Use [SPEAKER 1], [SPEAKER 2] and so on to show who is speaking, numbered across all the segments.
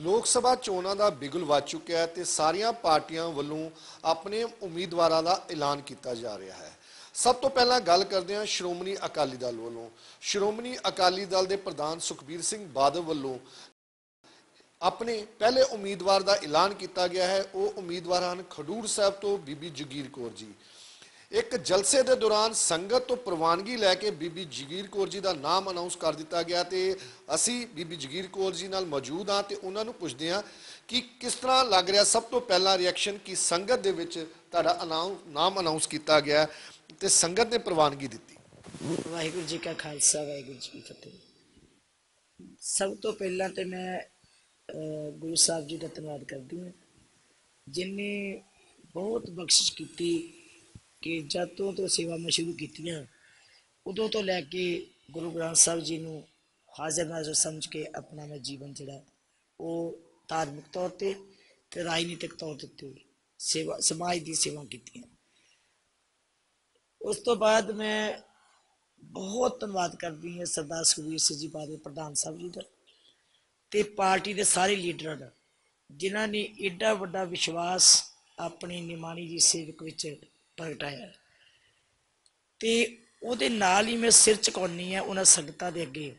[SPEAKER 1] ਲੋਕ ਸਭਾ ਚੋਣਾਂ ਦਾ ਬਿਗੁਲ ਵੱਜ ਚੁੱਕਿਆ ਹੈ ਤੇ ਸਾਰੀਆਂ ਪਾਰਟੀਆਂ ਵੱਲੋਂ ਆਪਣੇ ਉਮੀਦਵਾਰਾਂ ਦਾ ਐਲਾਨ ਕੀਤਾ ਜਾ ਰਿਹਾ ਹੈ। ਸਭ ਤੋਂ ਪਹਿਲਾਂ ਗੱਲ ਕਰਦੇ ਹਾਂ ਸ਼੍ਰੋਮਣੀ ਅਕਾਲੀ ਦਲ ਵੱਲੋਂ। ਸ਼੍ਰੋਮਣੀ ਅਕਾਲੀ ਦਲ ਦੇ ਪ੍ਰਧਾਨ ਸੁਖਬੀਰ ਸਿੰਘ ਬਾਦਲ ਵੱਲੋਂ ਆਪਣੇ ਪਹਿਲੇ ਉਮੀਦਵਾਰ ਦਾ ਐਲਾਨ ਕੀਤਾ ਗਿਆ ਹੈ। ਉਹ ਉਮੀਦਵਾਰ ਹਨ ਖਡੂਰ ਸਾਹਿਬ ਤੋਂ ਬੀਬੀ ਜਗੀਰ ਕੌਰ ਜੀ। ਇੱਕ ਜਲਸੇ ਦੇ ਦੌਰਾਨ ਸੰਗਤ ਤੋਂ ਪ੍ਰਵਾਨਗੀ ਲੈ ਕੇ ਬੀਬੀ ਜਗੀਰ ਕੌਰ ਜੀ ਦਾ ਨਾਮ ਅਨਾਉਂਸ ਕਰ ਦਿੱਤਾ ਗਿਆ ਤੇ ਅਸੀਂ ਬੀਬੀ ਜਗੀਰ ਕੌਰ ਜੀ ਨਾਲ ਮੌਜੂਦ ਹਾਂ ਤੇ ਉਹਨਾਂ ਨੂੰ ਪੁੱਛਦੇ ਹਾਂ ਕਿ ਕਿਸ ਤਰ੍ਹਾਂ ਲੱਗ ਰਿਹਾ ਸਭ ਤੋਂ ਪਹਿਲਾ ਰਿਐਕਸ਼ਨ ਕਿ ਸੰਗਤ ਦੇ ਵਿੱਚ ਤੁਹਾਡਾ ਅਨਾਉਂ, ਨਾਮ ਅਨਾਉਂਸ ਕੀਤਾ ਗਿਆ ਤੇ ਸੰਗਤ ਨੇ ਪ੍ਰਵਾਨਗੀ ਦਿੱਤੀ।
[SPEAKER 2] ਵਾਹਿਗੁਰੂ ਜੀ ਕਾ ਖਾਲਸਾ, ਵਾਹਿਗੁਰੂ ਜੀ ਕੀ ਫਤਿਹ। ਸਭ ਤੋਂ ਪਹਿਲਾਂ ਤੇ ਮੈਂ ਗੁਰੂ ਸਾਹਿਬ ਜੀ ਦਾ ਧੰਨਵਾਦ ਕਰਦੀ ਹਾਂ। ਜਿਨਨੇ ਬਹੁਤ ਬਖਸ਼ਿਸ਼ ਕੀਤੀ ਕਿ ਜਦ ਤੋਂ ਤੋਂ ਸੇਵਾਵਾਂ ਸ਼ੁਰੂ ਕੀਤੀਆਂ, ਉਦੋਂ ਤੋਂ ਲੈ ਕੇ ਗੁਰੂ ਗ੍ਰੰਥ ਸਾਹਿਬ ਜੀ ਨੂੰ ਹਾਜ਼ਰ ਨਾਜ਼ਰ ਸਮਝ ਕੇ ਆਪਣਾ ਮੈਂ ਜੀਵਨ ਜਿਹੜਾ, ਉਹ ਧਾਰਮਿਕ ਤੌਰ ਤੇ ਤੇ ਰਾਜਨੀਤਿਕ ਤੌਰ ਤੇ ਸੇਵਾ, ਸਮਾਜ ਦੀ ਸੇਵਾ ਕੀਤੀਆਂ। ਉਸ ਤੋਂ ਬਾਅਦ ਮੈਂ ਬਹੁਤ ਧੰਨਵਾਦ ਕਰਦੀ ਹਾਂ ਸਰਦਾਰ ਸੁਖਬੀਰ ਸਿੰਘ ਜੀ ਬਾਦਲ, ਪ੍ਰਧਾਨ ਸਾਹਿਬ ਜੀ ਦਾ ਤੇ ਪਾਰਟੀ ਦੇ ਸਾਰੇ ਲੀਡਰਾਂ ਦਾ, ਜਿਨ੍ਹਾਂ ਨੇ ਏਡਾ ਵੱਡਾ ਵਿਸ਼ਵਾਸ ਆਪਣੀ ਨਿਮਾਣੀ ਜੀ ਸੇਵਕ ਵਿੱਚ ਪ੍ਰਗਟਾਇਆ ਤੇ ਉਹਦੇ ਨਾਲ ਹੀ ਮੈਂ ਸਿਰ ਝੁਕਾਉਣੀ ਹੈ ਉਹਨਾਂ ਸੰਗਤਾਂ ਦੇ ਅੱਗੇ।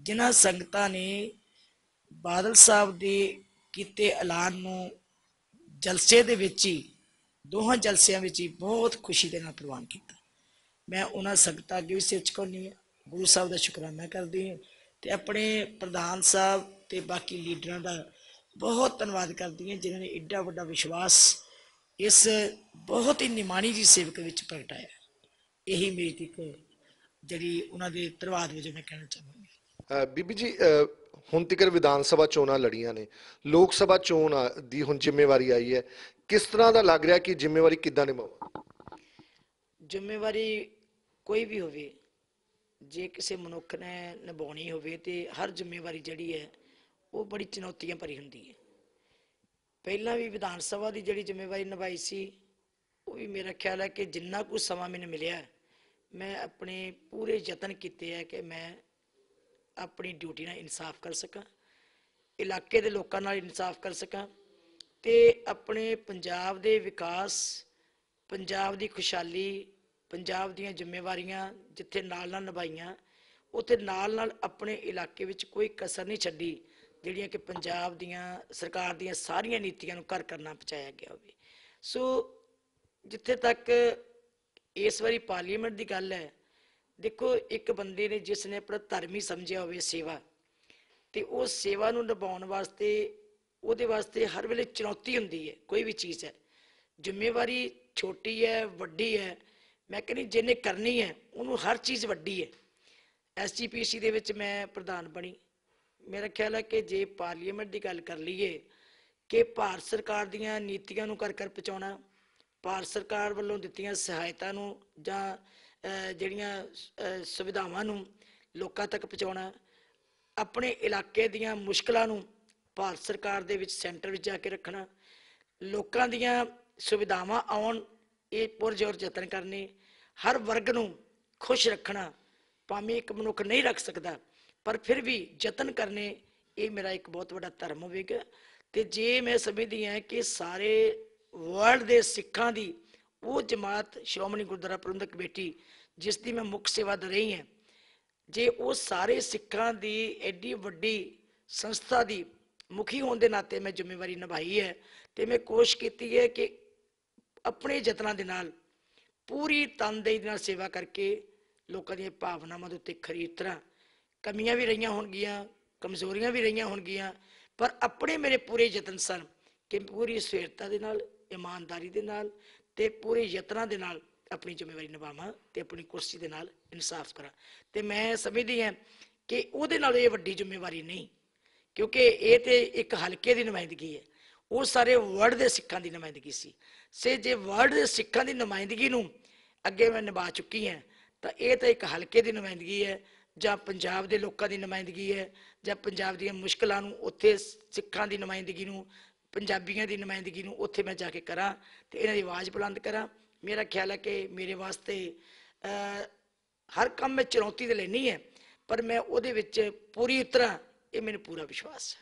[SPEAKER 2] ਜਿਨ੍ਹਾਂ ਸੰਗਤਾਂ ਨੇ ਬਾਦਲ ਸਾਹਿਬ ਦੇ ਕੀਤੇ ਐਲਾਨ ਨੂੰ ਜਲਸੇ ਦੇ ਵਿੱਚ ਹੀ, ਦੋਹਾਂ ਜਲਸਿਆਂ ਵਿੱਚ ਹੀ ਬਹੁਤ ਖੁਸ਼ੀ ਦੇ ਨਾਲ ਪ੍ਰਵਾਨ ਕੀਤਾ। ਮੈਂ ਉਹਨਾਂ ਸੰਗਤਾਂ ਅੱਗੇ ਵੀ ਸਿਰ ਝੁਕਾਉਂਦੀ ਹਾਂ। ਗੁਰੂ ਸਾਹਿਬ ਦਾ ਸ਼ੁਕਰਾਨਾ ਕਰਦੀ ਹਾਂ ਤੇ ਆਪਣੇ ਪ੍ਰਧਾਨ ਸਾਹਿਬ ਤੇ ਬਾਕੀ ਲੀਡਰਾਂ ਦਾ ਬਹੁਤ ਧੰਨਵਾਦ ਕਰਦੀ ਹਾਂ, ਜਿਨ੍ਹਾਂ ਨੇ ਏਡਾ ਵੱਡਾ ਵਿਸ਼ਵਾਸ ਇਸ ਬਹੁਤ ਹੀ ਨਿਮਾਣੀ ਜੀ ਸੇਵਕ ਵਿੱਚ ਪ੍ਰਗਟਾਇਆ ਇਹੀ ਮੇਰੀ ਇੱਕ ਜਿਹੜੀ ਉਹਨਾਂ ਦੇ ਧੰਨਵਾਦ ਵਜੋਂ ਮੈਂ ਕਹਿਣਾ ਚਾਹਾਂਗਾ।
[SPEAKER 1] ਬੀਬੀ ਜੀ ਹੁਣ ਤੱਕ ਵਿਧਾਨ ਸਭਾ ਚੋਣਾਂ ਲੜੀਆਂ ਨੇ। ਲੋਕ ਸਭਾ ਚੋਣ ਦੀ ਹੁਣ ਜ਼ਿੰਮੇਵਾਰੀ ਆਈ ਹੈ। ਕਿਸ ਤਰ੍ਹਾਂ ਦਾ ਲੱਗ ਰਿਹਾ ਕਿ ਜ਼ਿੰਮੇਵਾਰੀ ਕਿੱਦਾਂ ਨਿਭਾਵਾਂ?
[SPEAKER 2] ਜ਼ਿੰਮੇਵਾਰੀ ਕੋਈ ਵੀ ਹੋਵੇ ਜੇ ਕਿਸੇ ਮਨੁੱਖ ਨੇ ਨਿਭਾਉਣੀ ਹੋਵੇ ਤੇ ਹਰ ਜ਼ਿੰਮੇਵਾਰੀ ਜਿਹੜੀ ਹੈ ਉਹ ਬੜੀ ਚੁਣੌਤੀਆਂ ਭਰੀ ਹੁੰਦੀ ਹੈ। ਪਹਿਲਾਂ ਵੀ ਵਿਧਾਨ ਸਭਾ ਦੀ ਜਿਹੜੀ ਜ਼ਿੰਮੇਵਾਰੀ ਨਿਭਾਈ ਸੀ, ਉਹ ਵੀ ਮੇਰਾ ਖਿਆਲ ਹੈ ਕਿ ਜਿੰਨਾ ਕੁ ਸਮਾਂ ਮੈਨੂੰ ਮਿਲਿਆ, ਮੈਂ ਆਪਣੇ ਪੂਰੇ ਯਤਨ ਕੀਤੇ ਹੈ ਕਿ ਮੈਂ ਆਪਣੀ ਡਿਊਟੀ ਨਾਲ ਇਨਸਾਫ ਕਰ ਸਕਾਂ, ਇਲਾਕੇ ਦੇ ਲੋਕਾਂ ਨਾਲ ਇਨਸਾਫ ਕਰ ਸਕਾਂ ਤੇ ਆਪਣੇ ਪੰਜਾਬ ਦੇ ਵਿਕਾਸ, ਪੰਜਾਬ ਦੀ ਖੁਸ਼ਹਾਲੀ, ਪੰਜਾਬ ਦੀਆਂ ਜ਼ਿੰਮੇਵਾਰੀਆਂ ਜਿੱਥੇ ਨਾਲ ਨਾਲ ਨਿਭਾਈਆਂ, ਉੱਥੇ ਨਾਲ ਨਾਲ ਆਪਣੇ ਇਲਾਕੇ ਵਿੱਚ ਕੋਈ ਕਸਰ ਨਹੀਂ ਛੱਡੀ। ਜਿਹੜੀਆਂ ਕਿ ਪੰਜਾਬ ਦੀਆਂ ਸਰਕਾਰ ਦੀਆਂ ਸਾਰੀਆਂ ਨੀਤੀਆਂ ਨੂੰ ਘਰ ਕਰਨਾ ਪਹੁੰਚਾਇਆ ਗਿਆ ਹੋਵੇ। ਸੋ ਜਿੱਥੇ ਤੱਕ ਇਸ ਵਾਰੀ ਪਾਰਲੀਮੈਂਟ ਦੀ ਗੱਲ ਹੈ, ਦੇਖੋ ਇੱਕ ਬੰਦੇ ਨੇ ਜਿਸ ਨੇ ਆਪਣਾ ਧਰਮ ਹੀ ਸਮਝਿਆ ਹੋਵੇ ਸੇਵਾ, ਤੇ ਉਹ ਸੇਵਾ ਨੂੰ ਨਿਭਾਉਣ ਵਾਸਤੇ, ਉਹਦੇ ਵਾਸਤੇ ਹਰ ਵੇਲੇ ਚੁਣੌਤੀ ਹੁੰਦੀ ਹੈ, ਕੋਈ ਵੀ ਚੀਜ਼ ਹੈ। ਜ਼ਿੰਮੇਵਾਰੀ ਛੋਟੀ ਹੈ, ਵੱਡੀ ਹੈ, ਮੈਂ ਕਹਿੰਦੀ ਜਿਹਨੇ ਕਰਨੀ ਹੈ, ਉਹਨੂੰ ਹਰ ਚੀਜ਼ ਵੱਡੀ ਹੈ। ਐਸਜੀਪੀਸੀ ਦੇ ਵਿੱਚ ਮੈਂ ਪ੍ਰਧਾਨ ਬਣੀ ਮੇਰਾ ਖਿਆਲ ਹੈ ਕਿ ਜੇ ਪਾਰਲੀਮੈਂਟ ਦੀ ਗੱਲ ਕਰ ਲਈਏ ਕਿ ਭਾਰਤ ਸਰਕਾਰ ਦੀਆਂ ਨੀਤੀਆਂ ਨੂੰ ਕਰ ਕਰ ਪਹੁੰਚਾਉਣਾ, ਭਾਰਤ ਸਰਕਾਰ ਵੱਲੋਂ ਦਿੱਤੀਆਂ ਸਹਾਇਤਾ ਨੂੰ ਜਾਂ ਜਿਹੜੀਆਂ ਸੁਵਿਧਾਵਾਂ ਨੂੰ ਲੋਕਾਂ ਤੱਕ ਪਹੁੰਚਾਉਣਾ, ਆਪਣੇ ਇਲਾਕੇ ਦੀਆਂ ਮੁਸ਼ਕਲਾਂ ਨੂੰ ਭਾਰਤ ਸਰਕਾਰ ਦੇ ਵਿੱਚ ਸੈਂਟਰ ਵਿੱਚ ਜਾ ਕੇ ਰੱਖਣਾ, ਲੋਕਾਂ ਦੀਆਂ ਸੁਵਿਧਾਵਾਂ ਆਉਣ, ਇਹ ਪੁਰਜੋਰ ਯਤਨ ਕਰਨੇ, ਹਰ ਵਰਗ ਨੂੰ ਖੁਸ਼ ਰੱਖਣਾ, ਭਾਵੇਂ ਇੱਕ ਮਨੁੱਖ ਨਹੀਂ ਰੱਖ ਸਕਦਾ ਪਰ ਫਿਰ ਵੀ ਯਤਨ ਕਰਨੇ, ਇਹ ਮੇਰਾ ਇੱਕ ਬਹੁਤ ਵੱਡਾ ਧਰਮ ਹੋਵੇਗਾ। ਤੇ ਜੇ ਮੈਂ ਸਮਝਦੀ ਹਾਂ ਕਿ ਸਾਰੇ ਵਰਲਡ ਦੇ ਸਿੱਖਾਂ ਦੀ ਉਹ ਜਮਾਤ ਸ਼੍ਰੋਮਣੀ ਗੁਰਦੁਆਰਾ ਪ੍ਰਬੰਧਕ ਕਮੇਟੀ ਜਿਸ ਦੀ ਮੈਂ ਮੁੱਖ ਸੇਵਾਦਾਰ ਰਹੀ ਹਾਂ, ਜੇ ਉਹ ਸਾਰੇ ਸਿੱਖਾਂ ਦੀ ਐਡੀ ਵੱਡੀ ਸੰਸਥਾ ਦੀ ਮੁਖੀ ਹੋਣ ਦੇ ਨਾਤੇ ਮੈਂ ਜ਼ਿੰਮੇਵਾਰੀ ਨਿਭਾਈ ਹੈ ਤੇ ਮੈਂ ਕੋਸ਼ਿਸ਼ ਕੀਤੀ ਹੈ ਕਿ ਆਪਣੇ ਯਤਨਾਂ ਦੇ ਨਾਲ ਪੂਰੀ ਤਨਦੇਹੀ ਨਾਲ ਸੇਵਾ ਕਰਕੇ ਲੋਕਾਂ ਦੀਆਂ ਭਾਵਨਾਵਾਂ ਦੇ ਉੱਤੇ ਖਰੀ ਤਰ੍ਹਾਂ ਕਮੀਆਂ ਵੀ ਰਹੀਆਂ ਹੋਣਗੀਆਂ, ਕਮਜ਼ੋਰੀਆਂ ਵੀ ਰਹੀਆਂ ਹੋਣਗੀਆਂ, ਪਰ ਆਪਣੇ ਮੇਰੇ ਪੂਰੇ ਯਤਨ ਸਨ ਕਿ ਪੂਰੀ ਸਵੇਰਤਾ ਦੇ ਨਾਲ, ਇਮਾਨਦਾਰੀ ਦੇ ਨਾਲ ਤੇ ਪੂਰੇ ਯਤਨਾਂ ਦੇ ਨਾਲ ਆਪਣੀ ਜ਼ਿੰਮੇਵਾਰੀ ਨਿਭਾਵਾਂ ਤੇ ਆਪਣੀ ਕੁਰਸੀ ਦੇ ਨਾਲ ਇਨਸਾਫ ਕਰਾਂ। ਤੇ ਮੈਂ ਸਮਝਦੀ ਹਾਂ ਕਿ ਉਹਦੇ ਨਾਲ ਇਹ ਵੱਡੀ ਜ਼ਿੰਮੇਵਾਰੀ ਨਹੀਂ, ਕਿਉਂਕਿ ਇਹ ਤੇ ਇੱਕ ਹਲਕੇ ਦੀ ਨੁਮਾਇੰਦਗੀ ਹੈ। ਉਹ ਸਾਰੇ ਵਰਲਡ ਦੇ ਸਿੱਖਾਂ ਦੀ ਨੁਮਾਇੰਦਗੀ ਸੀ। ਸੇ ਜੇ ਵਰਲਡ ਦੇ ਸਿੱਖਾਂ ਦੀ ਨੁਮਾਇੰਦਗੀ ਨੂੰ ਅੱਗੇ ਮੈਂ ਨਿਭਾ ਚੁੱਕੀ ਹਾਂ, ਤਾਂ ਇਹ ਤਾਂ ਇੱਕ ਹਲਕੇ ਦੀ ਨੁਮਾਇੰਦਗੀ ਹੈ ਜਾਂ ਪੰਜਾਬ ਦੇ ਲੋਕਾਂ ਦੀ ਨੁਮਾਇੰਦਗੀ ਹੈ ਜਾਂ ਪੰਜਾਬ ਦੀਆਂ ਮੁਸ਼ਕਲਾਂ ਨੂੰ ਉੱਥੇ ਸਿੱਖਾਂ ਦੀ ਨੁਮਾਇੰਦਗੀ ਨੂੰ ਪੰਜਾਬੀਆਂ ਦੀ ਨੁਮਾਇੰਦਗੀ ਨੂੰ ਉੱਥੇ ਮੈਂ ਜਾ ਕੇ ਕਰਾਂ ਤੇ ਇਹਨਾਂ ਦੀ ਆਵਾਜ਼ ਬੁਲੰਦ ਕਰਾਂ। ਮੇਰਾ ਖਿਆਲ ਹੈ ਕਿ ਮੇਰੇ ਵਾਸਤੇ ਹਰ ਕੰਮ ਮੈਂ ਚੁਣੌਤੀ ਤੇ ਲੈਣੀ ਹੈ ਪਰ ਮੈਂ ਉਹਦੇ ਵਿੱਚ ਪੂਰੀ ਤਰ੍ਹਾਂ ਇਹ ਮੈਨੂੰ ਪੂਰਾ ਵਿਸ਼ਵਾਸ ਹੈ।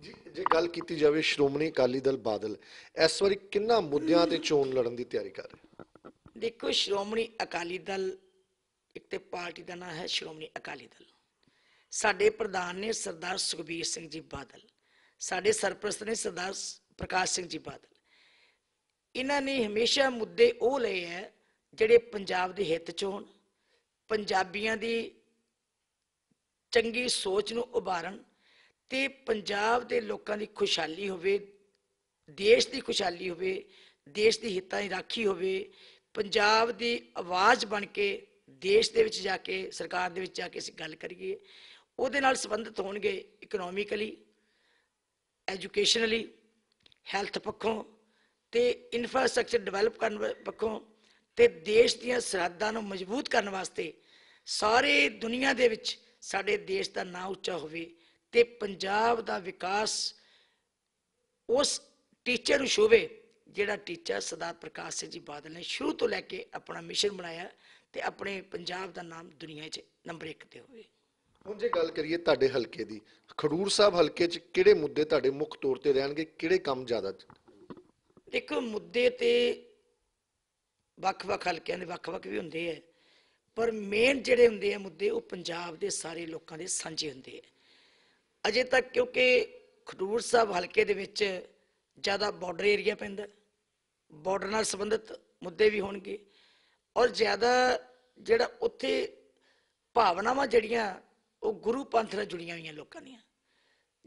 [SPEAKER 1] ਜੀ ਜੇ ਗੱਲ ਕੀਤੀ ਜਾਵੇ ਸ਼੍ਰੋਮਣੀ ਅਕਾਲੀ ਦਲ ਬਾਦਲ ਇਸ ਵਾਰੀ ਕਿੰਨਾ ਮੁੱਦਿਆਂ ਤੇ ਚੋਣ ਲੜਨ ਦੀ ਤਿਆਰੀ ਕਰ ਰਿਹਾ?
[SPEAKER 2] ਦੇਖੋ ਸ਼੍ਰੋਮਣੀ ਅਕਾਲੀ ਦਲ ਇੱਕ ਤੇ ਪਾਰਟੀ ਦਾ ਨਾਮ ਹੈ ਸ਼੍ਰੋਮਣੀ ਅਕਾਲੀ ਦਲ। ਸਾਡੇ ਪ੍ਰਧਾਨ ਨੇ ਸਰਦਾਰ ਸੁਖਬੀਰ ਸਿੰਘ ਜੀ ਬਾਦਲ, ਸਾਡੇ ਸਰਪ੍ਰਸਤ ਨੇ ਸਰਦਾਰ ਪ੍ਰਕਾਸ਼ ਸਿੰਘ ਜੀ ਬਾਦਲ। ਇਹਨਾਂ ਨੇ ਹਮੇਸ਼ਾ ਮੁੱਦੇ ਉਹ ਲਏ ਹੈ ਜਿਹੜੇ ਪੰਜਾਬ ਦੇ ਹਿੱਤ ਚ ਹੋਣ, ਪੰਜਾਬੀਆਂ ਦੀ ਚੰਗੀ ਸੋਚ ਨੂੰ ਉਭਾਰਨ ਤੇ ਪੰਜਾਬ ਦੇ ਲੋਕਾਂ ਦੀ ਖੁਸ਼ਹਾਲੀ ਹੋਵੇ, ਦੇਸ਼ ਦੀ ਖੁਸ਼ਹਾਲੀ ਹੋਵੇ, ਦੇਸ਼ ਦੀ ਹਿੱਤਾਂ ਦੀ ਰਾਖੀ ਹੋਵੇ, ਪੰਜਾਬ ਦੀ ਆਵਾਜ਼ ਬਣ ਕੇ ਦੇਸ਼ ਦੇ ਵਿੱਚ ਜਾ ਕੇ, ਸਰਕਾਰ ਦੇ ਵਿੱਚ ਜਾ ਕੇ ਅਸੀਂ ਗੱਲ ਕਰੀਏ, ਉਹਦੇ ਨਾਲ ਸੰਬੰਧਿਤ ਹੋਣਗੇ ਇਕਨੋਮਿਕਲੀ ਐਜੂਕੇਸ਼ਨਲੀ ਹੈਲਥ ਪੱਖੋਂ ਤੇ ਇਨਫਰਾਸਟ੍ਰਕਚਰ ਡਿਵੈਲਪ ਕਰਨ ਪੱਖੋਂ ਤੇ ਦੇਸ਼ ਦੀਆਂ ਸਰਹੱਦਾਂ ਨੂੰ ਮਜ਼ਬੂਤ ਕਰਨ ਵਾਸਤੇ ਸਾਰੇ ਦੁਨੀਆ ਦੇ ਵਿੱਚ ਸਾਡੇ ਦੇਸ਼ ਦਾ ਨਾਂ ਉੱਚਾ ਹੋਵੇ ਤੇ ਪੰਜਾਬ ਦਾ ਵਿਕਾਸ ਉਸ ਟੀਚਰ ਨੂੰ ਛੂਵੇ ਜਿਹੜਾ ਟੀਚਾ ਸਰਦਾਰ ਪ੍ਰਕਾਸ਼ ਸਿੰਘ ਜੀ ਬਾਦਲ ਨੇ ਸ਼ੁਰੂ ਤੋਂ ਲੈ ਕੇ ਆਪਣਾ ਮਿਸ਼ਨ ਬਣਾਇਆ। ਤੇ ਆਪਣੇ ਪੰਜਾਬ ਦਾ ਨਾਮ ਦੁਨੀਆ 'ਚ ਨੰਬਰ 1 ਤੇ ਹੋਵੇ।
[SPEAKER 1] ਹੁਣ ਜੇ ਗੱਲ ਕਰੀਏ ਤੁਹਾਡੇ ਹਲਕੇ ਦੀ ਖਡੂਰ ਸਾਹਿਬ ਹਲਕੇ 'ਚ ਕਿਹੜੇ ਮੁੱਦੇ ਤੁਹਾਡੇ ਮੁੱਖ ਤੌਰ ਤੇ ਰਹਿਣਗੇ ਕਿਹੜੇ ਕੰਮ ਜ਼ਿਆਦਾ
[SPEAKER 2] ਦੇਖੋ ਮੁੱਦੇ ਤੇ ਵੱਖ-ਵੱਖ ਹਲਕਿਆਂ ਦੇ ਵੱਖ-ਵੱਖ ਵੀ ਹੁੰਦੇ ਆ ਪਰ ਮੇਨ ਜਿਹੜੇ ਹੁੰਦੇ ਆ ਮੁੱਦੇ ਉਹ ਪੰਜਾਬ ਦੇ ਸਾਰੇ ਲੋਕਾਂ ਦੇ ਸਾਂਝੇ ਹੁੰਦੇ ਆ। ਅਜੇ ਤੱਕ ਕਿਉਂਕਿ ਖਡੂਰ ਸਾਹਿਬ ਹਲਕੇ ਦੇ ਵਿੱਚ ਜ਼ਿਆਦਾ ਬਾਰਡਰ ਏਰੀਆ ਪੈਂਦਾ ਬਾਰਡਰ ਨਾਲ ਸੰਬੰਧਿਤ ਮੁੱਦੇ ਵੀ ਹੋਣਗੇ। ਔਰ ਜ਼ਿਆਦਾ ਜਿਹੜਾ ਉੱਥੇ ਭਾਵਨਾਵਾਂ ਜਿਹੜੀਆਂ, ਉਹ ਗੁਰੂ ਪੰਥ ਨਾਲ ਜੁੜੀਆਂ ਹੋਈਆਂ ਲੋਕਾਂ ਦੀਆਂ।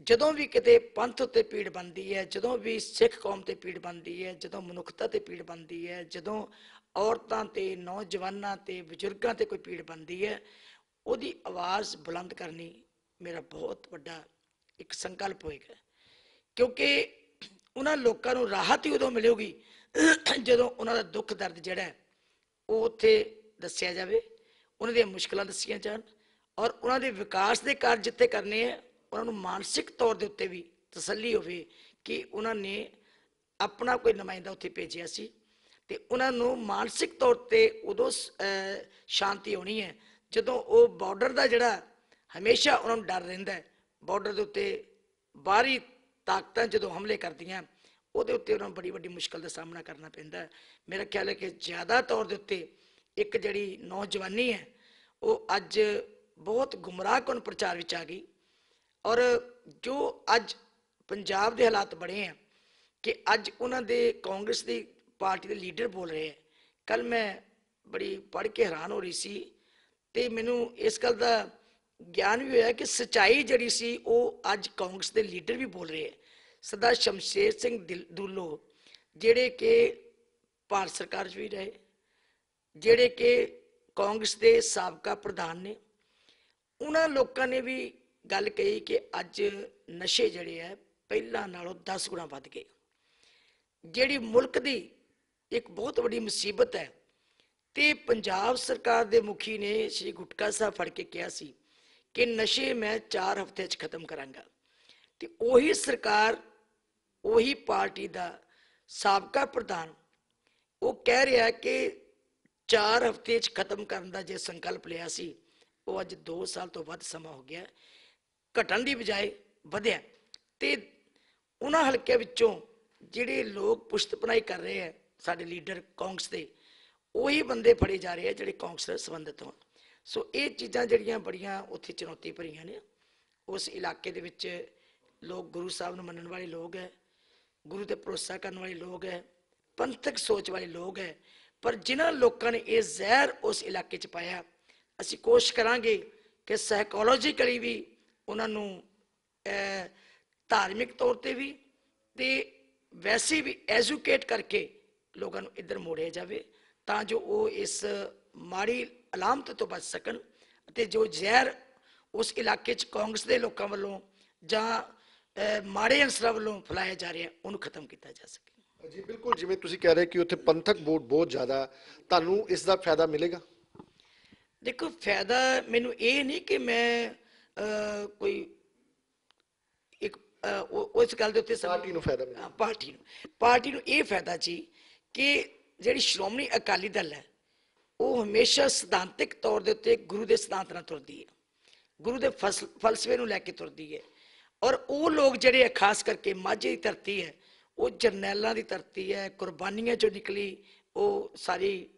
[SPEAKER 2] ਜਦੋਂ ਵੀ ਕਿਤੇ ਪੰਥ ਉੱਤੇ ਪੀੜ ਬਣਦੀ ਹੈ, ਜਦੋਂ ਵੀ ਸਿੱਖ ਕੌਮ ਤੇ ਪੀੜ ਬਣਦੀ ਹੈ, ਜਦੋਂ ਮਨੁੱਖਤਾ ਤੇ ਪੀੜ ਬਣਦੀ ਹੈ, ਜਦੋਂ ਔਰਤਾਂ ਤੇ ਨੌਜਵਾਨਾਂ ਤੇ ਬਜ਼ੁਰਗਾਂ ਤੇ ਕੋਈ ਪੀੜ ਬਣਦੀ ਹੈ, ਉਹਦੀ ਆਵਾਜ਼ ਬੁਲੰਦ ਕਰਨੀ ਮੇਰਾ ਬਹੁਤ ਵੱਡਾ ਇੱਕ ਸੰਕਲਪ ਹੋਏਗਾ। ਕਿਉਂਕਿ ਉਹਨਾਂ ਲੋਕਾਂ ਨੂੰ ਰਾਹਤ ਹੀ ਉਦੋਂ ਮਿਲੇਗੀ, ਜਦੋਂ ਉਹਨਾਂ ਦਾ ਦੁੱਖ ਦਰਦ ਜਿਹੜਾ ਉਹ ਉੱਥੇ ਦੱਸਿਆ ਜਾਵੇ, ਉਹਨਾਂ ਦੀਆਂ ਮੁਸ਼ਕਲਾਂ ਦੱਸੀਆਂ ਜਾਣ ਔਰ ਉਹਨਾਂ ਦੇ ਵਿਕਾਸ ਦੇ ਕਾਰਜ ਜਿੱਥੇ ਕਰਨੇ ਆ, ਉਹਨਾਂ ਨੂੰ ਮਾਨਸਿਕ ਤੌਰ ਦੇ ਉੱਤੇ ਵੀ ਤਸੱਲੀ ਹੋਵੇ ਕਿ ਉਹਨਾਂ ਨੇ ਆਪਣਾ ਕੋਈ ਨੁਮਾਇੰਦਾ ਉੱਥੇ ਭੇਜਿਆ ਸੀ ਤੇ ਉਹਨਾਂ ਨੂੰ ਮਾਨਸਿਕ ਤੌਰ ਤੇ ਉਦੋਂ ਸ਼ਾਂਤੀ ਹੋਣੀ ਹੈ, ਜਦੋਂ ਉਹ ਬਾਰਡਰ ਦਾ ਜਿਹੜਾ ਹਮੇਸ਼ਾ ਉਹਨਾਂ ਨੂੰ ਡਰ ਰਹਿੰਦਾ ਹੈ ਬਾਰਡਰ ਦੇ ਉੱਤੇ ਬਾਹਰੀ ਤਾਕਤਾਂ ਜਦੋਂ ਹਮਲੇ ਕਰਦੀਆਂ ਉਹਦੇ ਉੱਤੇ ਉਹਨਾਂ ਨੂੰ ਬੜੀ ਵੱਡੀ ਮੁਸ਼ਕਲ ਦਾ ਸਾਹਮਣਾ ਕਰਨਾ ਪੈਂਦਾ ਮੇਰਾ ਖਿਆਲ ਹੈ ਕਿ ਜ਼ਿਆਦਾ ਤੌਰ ਦੇ ਉੱਤੇ ਇੱਕ ਜਿਹੜੀ ਨੌਜਵਾਨੀ ਹੈ, ਉਹ ਅੱਜ ਬਹੁਤ ਗੁੰਮਰਾਹਕੁਨ ਪ੍ਰਚਾਰ ਵਿੱਚ ਆ ਗਈ। ਔਰ ਜੋ ਅੱਜ ਪੰਜਾਬ ਦੇ ਹਾਲਾਤ ਬਣੇ ਆ ਕਿ ਅੱਜ ਉਹਨਾਂ ਦੇ ਕਾਂਗਰਸ ਦੀ ਪਾਰਟੀ ਦੇ ਲੀਡਰ ਬੋਲ ਰਹੇ ਆ। ਕੱਲ ਮੈਂ ਬੜੀ ਪੜ੍ਹ ਕੇ ਹੈਰਾਨ ਹੋ ਰਹੀ ਸੀ ਤੇ ਮੈਨੂੰ ਇਸ ਗੱਲ ਦਾ ਗਿਆਨ ਵੀ ਹੋਇਆ ਕਿ ਸਚਾਈ ਜਿਹੜੀ ਸੀ, ਉਹ ਅੱਜ ਕਾਂਗਰਸ ਦੇ ਲੀਡਰ ਵੀ ਬੋਲ ਰਹੇ ਆ। ਸਰਦਾਰ ਸ਼ਮਸ਼ੇਰ ਸਿੰਘ ਦਿਲ- ਦੁੱਲੋ, ਜਿਹੜੇ ਕਿ ਭਾਰਤ ਸਰਕਾਰ 'ਚ ਵੀ ਰਹੇ, ਜਿਹੜੇ ਕਿ ਕਾਂਗਰਸ ਦੇ ਸਾਬਕਾ ਪ੍ਰਧਾਨ ਨੇ, ਉਹਨਾਂ ਲੋਕਾਂ ਨੇ ਵੀ ਗੱਲ ਕਹੀ ਕਿ ਅੱਜ ਨਸ਼ੇ ਜਿਹੜੇ ਆ, ਪਹਿਲਾਂ ਨਾਲੋਂ 10 ਗੁਣਾ ਵੱਧ ਗਏ। ਜਿਹੜੀ ਮੁਲਕ ਦੀ ਇੱਕ ਬਹੁਤ ਵੱਡੀ ਮੁਸੀਬਤ ਹੈ, ਤੇ ਪੰਜਾਬ ਸਰਕਾਰ ਦੇ ਮੁਖੀ ਨੇ ਸ਼੍ਰੀ ਗੁਟਕਾ ਸਾਹਿਬ ਫੜ ਕੇ ਕਿਹਾ ਸੀ ਕਿ ਨਸ਼ੇ ਮੈਂ 4 ਹਫ਼ਤੇ 'ਚ ਖਤਮ ਕਰਾਂਗਾ। ਤੇ ਉਹੀ ਸਰਕਾਰ ਉਹੀ ਪਾਰਟੀ ਦਾ ਸਾਬਕਾ ਪ੍ਰਧਾਨ, ਉਹ ਕਹਿ ਰਿਹਾ ਕਿ 4 ਹਫ਼ਤੇ 'ਚ ਖਤਮ ਕਰਨ ਦਾ ਜੇ ਸੰਕਲਪ ਲਿਆ ਸੀ, ਉਹ ਅੱਜ 2 ਸਾਲ ਤੋਂ ਵੱਧ ਸਮਾਂ ਹੋ ਗਿਆ, ਘਟਣ ਦੀ ਬਜਾਏ ਵਧਿਆ। ਤੇ ਉਹਨਾਂ ਹਲਕਿਆਂ ਵਿੱਚੋਂ ਜਿਹੜੇ ਲੋਕ ਪੁਸ਼ਤਪਨਾਈ ਕਰ ਰਹੇ ਆ, ਸਾਡੇ ਲੀਡਰ ਕਾਂਗਰਸ ਦੇ, ਉਹੀ ਬੰਦੇ ਫੜੇ ਜਾ ਰਹੇ ਆ ਜਿਹੜੇ ਕਾਂਗਰਸ ਨਾਲ ਸੰਬੰਧਿਤ ਹੋਣ। ਸੋ ਇਹ ਚੀਜ਼ਾਂ ਜਿਹੜੀਆਂ ਬੜੀਆਂ ਉੱਥੇ ਚੁਣੌਤੀ ਭਰੀਆਂ ਨੇ। ਉਸ ਇਲਾਕੇ ਦੇ ਵਿੱਚ ਲੋਕ ਗੁਰੂ ਸਾਹਿਬ ਨੂੰ ਮੰਨਣ ਵਾਲੇ ਲੋਕ ਹੈ ਗੁਰੂ ਤੇ ਭਰੋਸਾ ਕਰਨ ਵਾਲੇ ਲੋਕ ਹੈ, ਪੰਥਕ ਸੋਚ ਵਾਲੇ ਲੋਕ ਹੈ, ਪਰ ਜਿਨ੍ਹਾਂ ਲੋਕਾਂ ਨੇ ਇਹ ਜ਼ਹਿਰ ਉਸ ਇਲਾਕੇ 'ਚ ਪਾਇਆ, ਅਸੀਂ ਕੋਸ਼ਿਸ਼ ਕਰਾਂਗੇ ਕਿ ਸਾਈਕੋਲੋਜੀਕਲੀ ਵੀ ਉਹਨਾਂ ਨੂੰ ਧਾਰਮਿਕ ਤੌਰ ਤੇ ਵੀ ਤੇ ਵੈਸੇ ਵੀ ਐਜੂਕੇਟ ਕਰਕੇ ਲੋਕਾਂ ਨੂੰ ਇੱਧਰ ਮੋੜਿਆ ਜਾਵੇ, ਤਾਂ ਜੋ ਉਹ ਇਸ ਮਾੜੀ ਅਲਾਮਤ ਤੋਂ ਬਚ ਸਕਣ ਅਤੇ ਜੋ ਜ਼ਹਿਰ ਉਸ ਇਲਾਕੇ 'ਚ ਕਾਂਗਰਸ ਦੇ ਲੋਕਾਂ ਵੱਲੋਂ ਜਾਂ ਮਾੜੇ ਅਨਸਰਾਂ ਵੱਲੋਂ ਫੈਲਾਇਆ ਜਾ ਰਿਹਾ ਉਹਨੂੰ ਖਤਮ ਕੀਤਾ ਜਾ ਸਕੇ।
[SPEAKER 1] ਜੀ ਬਿਲਕੁਲ ਜਿਵੇਂ ਤੁਸੀਂ ਕਹਿ ਰਹੇ ਕਿ ਉੱਥੇ ਪੰਥਕ ਵੋਟ ਬਹੁਤ ਜ਼ਿਆਦਾ ਤੁਹਾਨੂੰ ਇਸ ਦਾ ਫਾਇਦਾ ਮਿਲੇਗਾ?
[SPEAKER 2] ਦੇਖੋ ਫਾਇਦਾ ਮੈਨੂੰ ਇਹ ਨਹੀਂ ਕਿ ਮੈਂ ਕੋਈ ਇੱਕ ਉਸ ਗੱਲ ਦੇ ਉੱਤੇ
[SPEAKER 1] ਪਾਰਟੀ ਨੂੰ ਫਾਇਦਾ ਮਿਲੇਗਾ।
[SPEAKER 2] ਹਾਂ, ਪਾਰਟੀ ਨੂੰ। ਪਾਰਟੀ ਨੂੰ ਇਹ ਫਾਇਦਾ ਜੀ ਕਿ ਜਿਹੜੀ ਸ਼੍ਰੋਮਣੀ ਅਕਾਲੀ ਦਲ ਹੈ ਉਹ ਹਮੇਸ਼ਾ ਸਿਧਾਂਤਿਕ ਤੌਰ ਦੇ ਉੱਤੇ ਗੁਰੂ ਦੇ ਸਿਧਾਂਤ ਨਾਲ ਤੁਰਦੀ ਹੈ। ਗੁਰੂ ਦੇ ਫਲਸਫੇ ਨੂੰ ਲੈ ਕੇ ਤੁਰਦੀ ਹੈ। ਔਰ ਉਹ ਲੋਕ ਜਿਹੜੇ ਆ, ਖਾਸ ਕਰਕੇ ਮਾਝੇ ਦੀ ਧਰਤੀ ਹੈ, ਉਹ ਜਰਨੈਲਾਂ ਦੀ ਧਰਤੀ ਹੈ, ਕੁਰਬਾਨੀਆਂ ਚੋਂ ਨਿਕਲੀ ਉਹ ਸਾਰੀ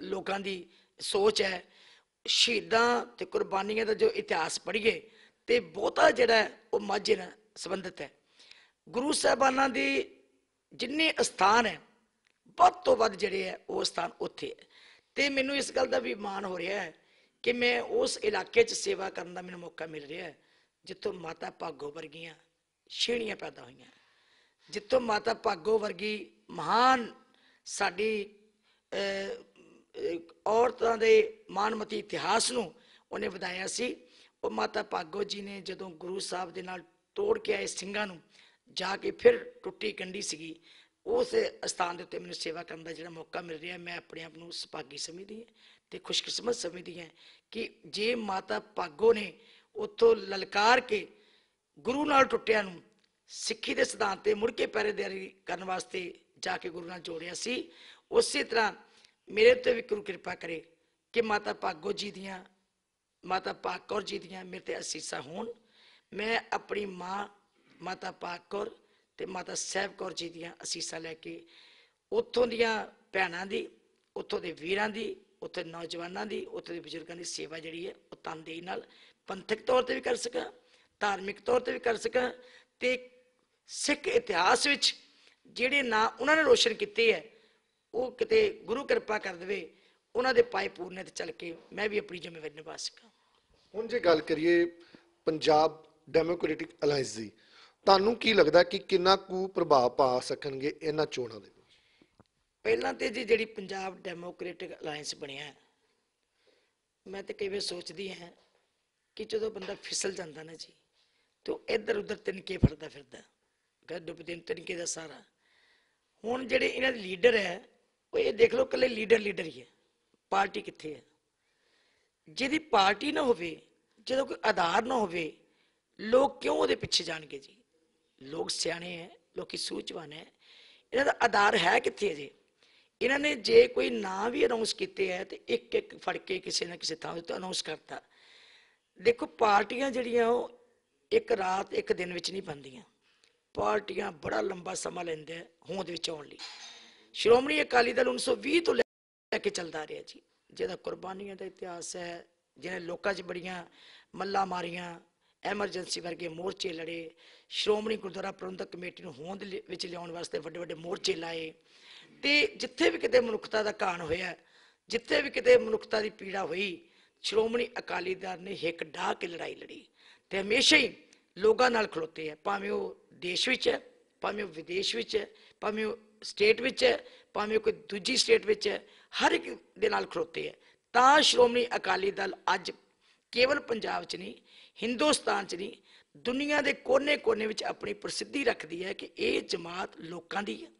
[SPEAKER 2] ਲੋਕਾਂ ਦੀ ਸੋਚ ਹੈ। ਸ਼ਹੀਦਾਂ ਤੇ ਕੁਰਬਾਨੀਆਂ ਦਾ ਜੋ ਇਤਿਹਾਸ ਪੜ੍ਹੀਏ ਤੇ ਬਹੁਤਾ ਜਿਹੜਾ ਉਹ ਮਾਝੇ ਨਾਲ ਸੰਬੰਧਿਤ ਹੈ। ਗੁਰੂ ਸਾਹਿਬਾਨਾਂ ਦੀ ਜਿੰਨੇ ਅਸਥਾਨ ਹੈ, ਵੱਧ ਤੋਂ ਵੱਧ ਜਿਹੜੇ ਹੈ, ਉਹ ਸਥਾਨ ਉੱਥੇ ਹੈ। ਤੇ ਮੈਨੂੰ ਇਸ ਗੱਲ ਦਾ ਵੀ ਮਾਣ ਹੋ ਰਿਹਾ ਹੈ ਕਿ ਮੈਂ ਉਸ ਇਲਾਕੇ 'ਚ ਸੇਵਾ ਕਰਨ ਦਾ ਮੈਨੂੰ ਮੌਕਾ ਮਿਲ ਰਿਹਾ ਹੈ। ਜਿੱਥੋਂ ਮਾਤਾ ਭਾਗੋ ਵਰਗੀਆਂ ਛੇੜੀਆਂ ਪੈਦਾ ਹੋਈਆਂ। ਜਿੱਥੋਂ ਮਾਤਾ ਭਾਗੋ ਵਰਗੀ ਮਹਾਨ ਸਾਡੀ ਔਰਤਾਂ ਦੇ ਮਾਨਮਤੀ ਇਤਿਹਾਸ ਨੂੰ ਉਹਨੇ ਵਧਾਇਆ ਸੀ। ਉਹ ਮਾਤਾ ਭਾਗੋ ਜੀ ਨੇ ਜਦੋਂ ਗੁਰੂ ਸਾਹਿਬ ਦੇ ਨਾਲ ਤੋੜ ਕੇ ਆਏ ਸਿੰਘਾਂ ਨੂੰ, ਜਾ ਕੇ ਫਿਰ ਟੁੱਟੀ ਕੰਡੀ ਸੀਗੀ। ਉਸ ਸਥਾਨ ਦੇ ਉੱਤੇ ਮੈਨੂੰ ਸੇਵਾ ਕਰਨ ਦਾ ਜਿਹੜਾ ਮੌਕਾ ਮਿਲ ਰਿਹਾ, ਮੈਂ ਆਪਣੇ ਆਪ ਨੂੰ ਸੁਭਾਗੀ ਸਮਝਦੀ ਹਾਂ ਤੇ ਖੁਸ਼ਕਿਸਮਤ ਸਮਝਦੀ ਹਾਂ ਕਿ ਜੇ ਮਾਤਾ ਭਾਗੋ ਨੇ ਉੱਥੋਂ ਲਲਕਾਰ ਕੇ ਗੁਰੂ ਨਾਲ ਟੁੱਟਿਆਂ ਨੂੰ ਸਿੱਖੀ ਦੇ ਸਿਧਾਂਤ ਤੇ ਮੁੜ ਕੇ ਪੈਰੇਦਾਰੀ ਕਰਨ ਵਾਸਤੇ ਜਾ ਕੇ ਗੁਰੂ ਨਾਲ ਜੋੜਿਆ ਸੀ। ਉਸੇ ਤਰ੍ਹਾਂ ਮੇਰੇ ਉੱਤੇ ਵੀ ਗੁਰੂ ਕਿਰਪਾ ਕਰੇ ਕਿ ਮਾਤਾ ਭਾਗੋ ਜੀ ਦੀਆਂ, ਮਾਤਾ ਪਾਕ ਕੌਰ ਜੀ ਦੀਆਂ ਮੇਰੇ ਤੇ ਅਸੀਸਾਂ ਹੋਣ। ਮੈਂ ਆਪਣੀ ਮਾਂ, ਮਾਤਾ ਪਾਕ ਕੌਰ ਤੇ ਮਾਤਾ ਸਾਹਿਬ ਕੌਰ ਜੀ ਦੀਆਂ ਅਸੀਸਾਂ ਲੈ ਕੇ ਉੱਥੋਂ ਦੀਆਂ ਭੈਣਾਂ ਦੀ, ਉੱਥੋਂ ਦੇ ਵੀਰਾਂ ਦੀ, ਉੱਥੇ ਨੌਜਵਾਨਾਂ ਦੀ, ਉੱਥੇ ਦੇ ਬਜ਼ੁਰਗਾਂ ਦੀ ਸੇਵਾ ਜਿਹੜੀ ਹੈ ਉਹ ਤਨਦੇਹੀ ਨਾਲ ਪੰਥਕ ਤੌਰ ਤੇ ਵੀ ਕਰ ਸਕਾਂ ਧਾਰਮਿਕ ਤੌਰ ਤੇ ਵੀ ਕਰ ਸਕਾਂ ਤੇ ਸਿੱਖ ਇਤਿਹਾਸ ਵਿੱਚ ਜਿਹੜੇ ਨਾਂ ਉਹਨਾਂ ਨੇ ਰੋਸ਼ਨ ਕੀਤੇ ਹੈ ਉਹ ਕਿਤੇ ਗੁਰੂ ਕਿਰਪਾ ਕਰ ਦੇਵੇ ਉਹਨਾਂ ਦੇ ਪਾਏ ਪੂਰਨੇ ਤੇ ਚੱਲ ਕੇ ਮੈਂ ਵੀ ਆਪਣੀ ਜ਼ਿੰਮੇਵਾਰੀ ਨਿਭਾ ਸਕਾਂ।
[SPEAKER 1] ਹੁਣ ਜੇ ਗੱਲ ਕਰੀਏ ਪੰਜਾਬ ਡੈਮੋਕ੍ਰੈਟਿਕ ਅਲਾਈਅੰਸ ਦੀ ਤੁਹਾਨੂੰ ਕੀ ਲੱਗਦਾ ਕਿ ਕਿੰਨਾ ਕੁ ਪ੍ਰਭਾਵ ਪਾ ਸਕਣਗੇ ਇਹਨਾਂ ਚੋਣਾਂ ਦੇ
[SPEAKER 2] ਪਹਿਲਾਂ ਤੇ ਜੀ ਜਿਹੜੀ ਪੰਜਾਬ ਡੈਮੋਕ੍ਰੈਟਿਕ ਅਲਾਈਅੰਸ ਬਣਿਆ ਮੈਂ ਤੇ ਕਈ ਵਾਰ ਸੋਚਦੀ ਹਾਂ ਕਿ ਜਦੋਂ ਬੰਦਾ ਫਿਸਲ ਜਾਂਦਾ ਨਾ ਜੀ, ਤੇ ਉਹ ਇੱਧਰ ਉੱਧਰ ਤਿਨਕੇ ਫੜਦਾ ਫਿਰਦਾ, ਗੱਡ ਦਿਨ ਤਿਨਕੇ ਦਾ ਸਾਰਾ। ਹੁਣ ਜਿਹੜੇ ਇਹਨਾਂ ਦੇ ਲੀਡਰ ਹੈ, ਉਹ ਇਹ ਦੇਖ ਲਓ ਕੱਲੇ ਲੀਡਰ ਲੀਡਰ ਹੀ ਹੈ, ਪਾਰਟੀ ਕਿੱਥੇ ਹੈ। ਜਿਹਦੀ ਪਾਰਟੀ ਨਾ ਹੋਵੇ, ਜਦੋਂ ਕੋਈ ਆਧਾਰ ਨਾ ਹੋਵੇ, ਲੋਕ ਕਿਉਂ ਉਹਦੇ ਪਿੱਛੇ ਜਾਣਗੇ ਜੀ? ਲੋਕ ਸਿਆਣੇ ਹੈ, ਲੋਕੀ ਸੂਝਵਾਨ ਹੈ। ਇਹਨਾਂ ਦਾ ਆਧਾਰ ਹੈ ਕਿੱਥੇ ਹੈ ਜੀ? ਇਹਨਾਂ ਨੇ ਜੇ ਕੋਈ ਨਾਂ ਵੀ ਅਨਾਉਂਸ ਕੀਤੇ ਹੈ, ਤੇ ਇੱਕ ਇੱਕ ਫੜ ਕੇ ਕਿਸੇ ਨਾ ਕਿਸੇ ਥਾਂ ਉੱਤੇ ਅਨਾਉਂਸ ਕਰਤਾ। ਦੇਖੋ, ਪਾਰਟੀਆਂ ਜਿਹੜੀਆਂ ਉਹ ਇੱਕ ਰਾਤ, ਇੱਕ ਦਿਨ ਵਿੱਚ ਨਹੀਂ ਬਣਦੀਆਂ। ਪਾਰਟੀਆਂ ਬੜਾ ਲੰਬਾ ਸਮਾਂ ਲੈਂਦੇ ਹੋਂਦ ਵਿੱਚ ਆਉਣ ਲਈ। ਸ਼੍ਰੋਮਣੀ ਅਕਾਲੀ ਦਲ 1920 ਤੋਂ ਲੈ ਕੇ ਚੱਲਦਾ ਰਿਹਾ ਜੀ। ਜਿਹਦਾ ਕੁਰਬਾਨੀਆਂ ਦਾ ਇਤਿਹਾਸ ਹੈ, ਜਿਹਨੇ ਲੋਕਾਂ 'ਚ ਬੜੀਆਂ ਮੱਲਾ ਮਾਰੀਆਂ, ਐਮਰਜੈਂਸੀ ਵਰਗੇ ਮੋਰਚੇ ਲੜੇ, ਸ਼੍ਰੋਮਣੀ ਗੁਰਦੁਆਰਾ ਪ੍ਰਬੰਧਕ ਕਮੇਟੀ ਨੂੰ ਹੋਂਦ ਲਿ- ਵਿੱਚ ਲਿਆਉਣ ਵਾਸਤੇ ਵੱਡੇ ਵੱਡੇ ਮੋਰਚੇ ਲਾਏ। ਤੇ ਜਿੱਥੇ ਵੀ ਕਿਤੇ ਮਨੁੱਖਤਾ ਦਾ ਘਾਣ ਹੋਇਆ, ਜਿੱਥੇ ਵੀ ਕਿਤੇ ਮਨੁੱਖਤਾ ਦੀ ਪੀੜਾ ਹੋਈ ਸ਼੍ਰੋਮਣੀ ਅਕਾਲੀ ਦਲ ਨੇ ਹਿੱਕ ਢਾਹ ਕੇ ਲੜਾਈ ਲੜੀ ਤੇ ਹਮੇਸ਼ਾ ਹੀ ਲੋਕਾਂ ਨਾਲ ਖਲੋਤੇ ਹੈ ਭਾਵੇਂ ਉਹ ਦੇਸ਼ ਵਿੱਚ ਹੈ, ਭਾਵੇਂ ਉਹ ਵਿਦੇਸ਼ ਵਿੱਚ ਹੈ, ਭਾਵੇਂ ਉਹ ਸਟੇਟ ਵਿੱਚ ਹੈ, ਭਾਵੇਂ ਉਹ ਕੋਈ ਦੂਜੀ ਸਟੇਟ ਵਿੱਚ ਹੈ, ਹਰ ਇੱਕ ਦੇ ਨਾਲ ਖਲੋਤੇ ਹੈ ਤਾਂ ਸ਼੍ਰੋਮਣੀ ਅਕਾਲੀ ਦਲ ਅੱਜ ਕੇਵਲ ਪੰਜਾਬ 'ਚ ਨਹੀਂ, ਹਿੰਦੁਸਤਾਨ 'ਚ ਨਹੀਂ, ਦੁਨੀਆ ਦੇ ਕੋਨੇ-ਕੋਨੇ ਵਿੱਚ ਆਪਣੀ ਪ੍ਰਸਿੱਧੀ ਰੱਖਦੀ ਹੈ ਕਿ ਇਹ ਜਮਾਤ ਲੋਕਾਂ ਦੀ ਹੈ,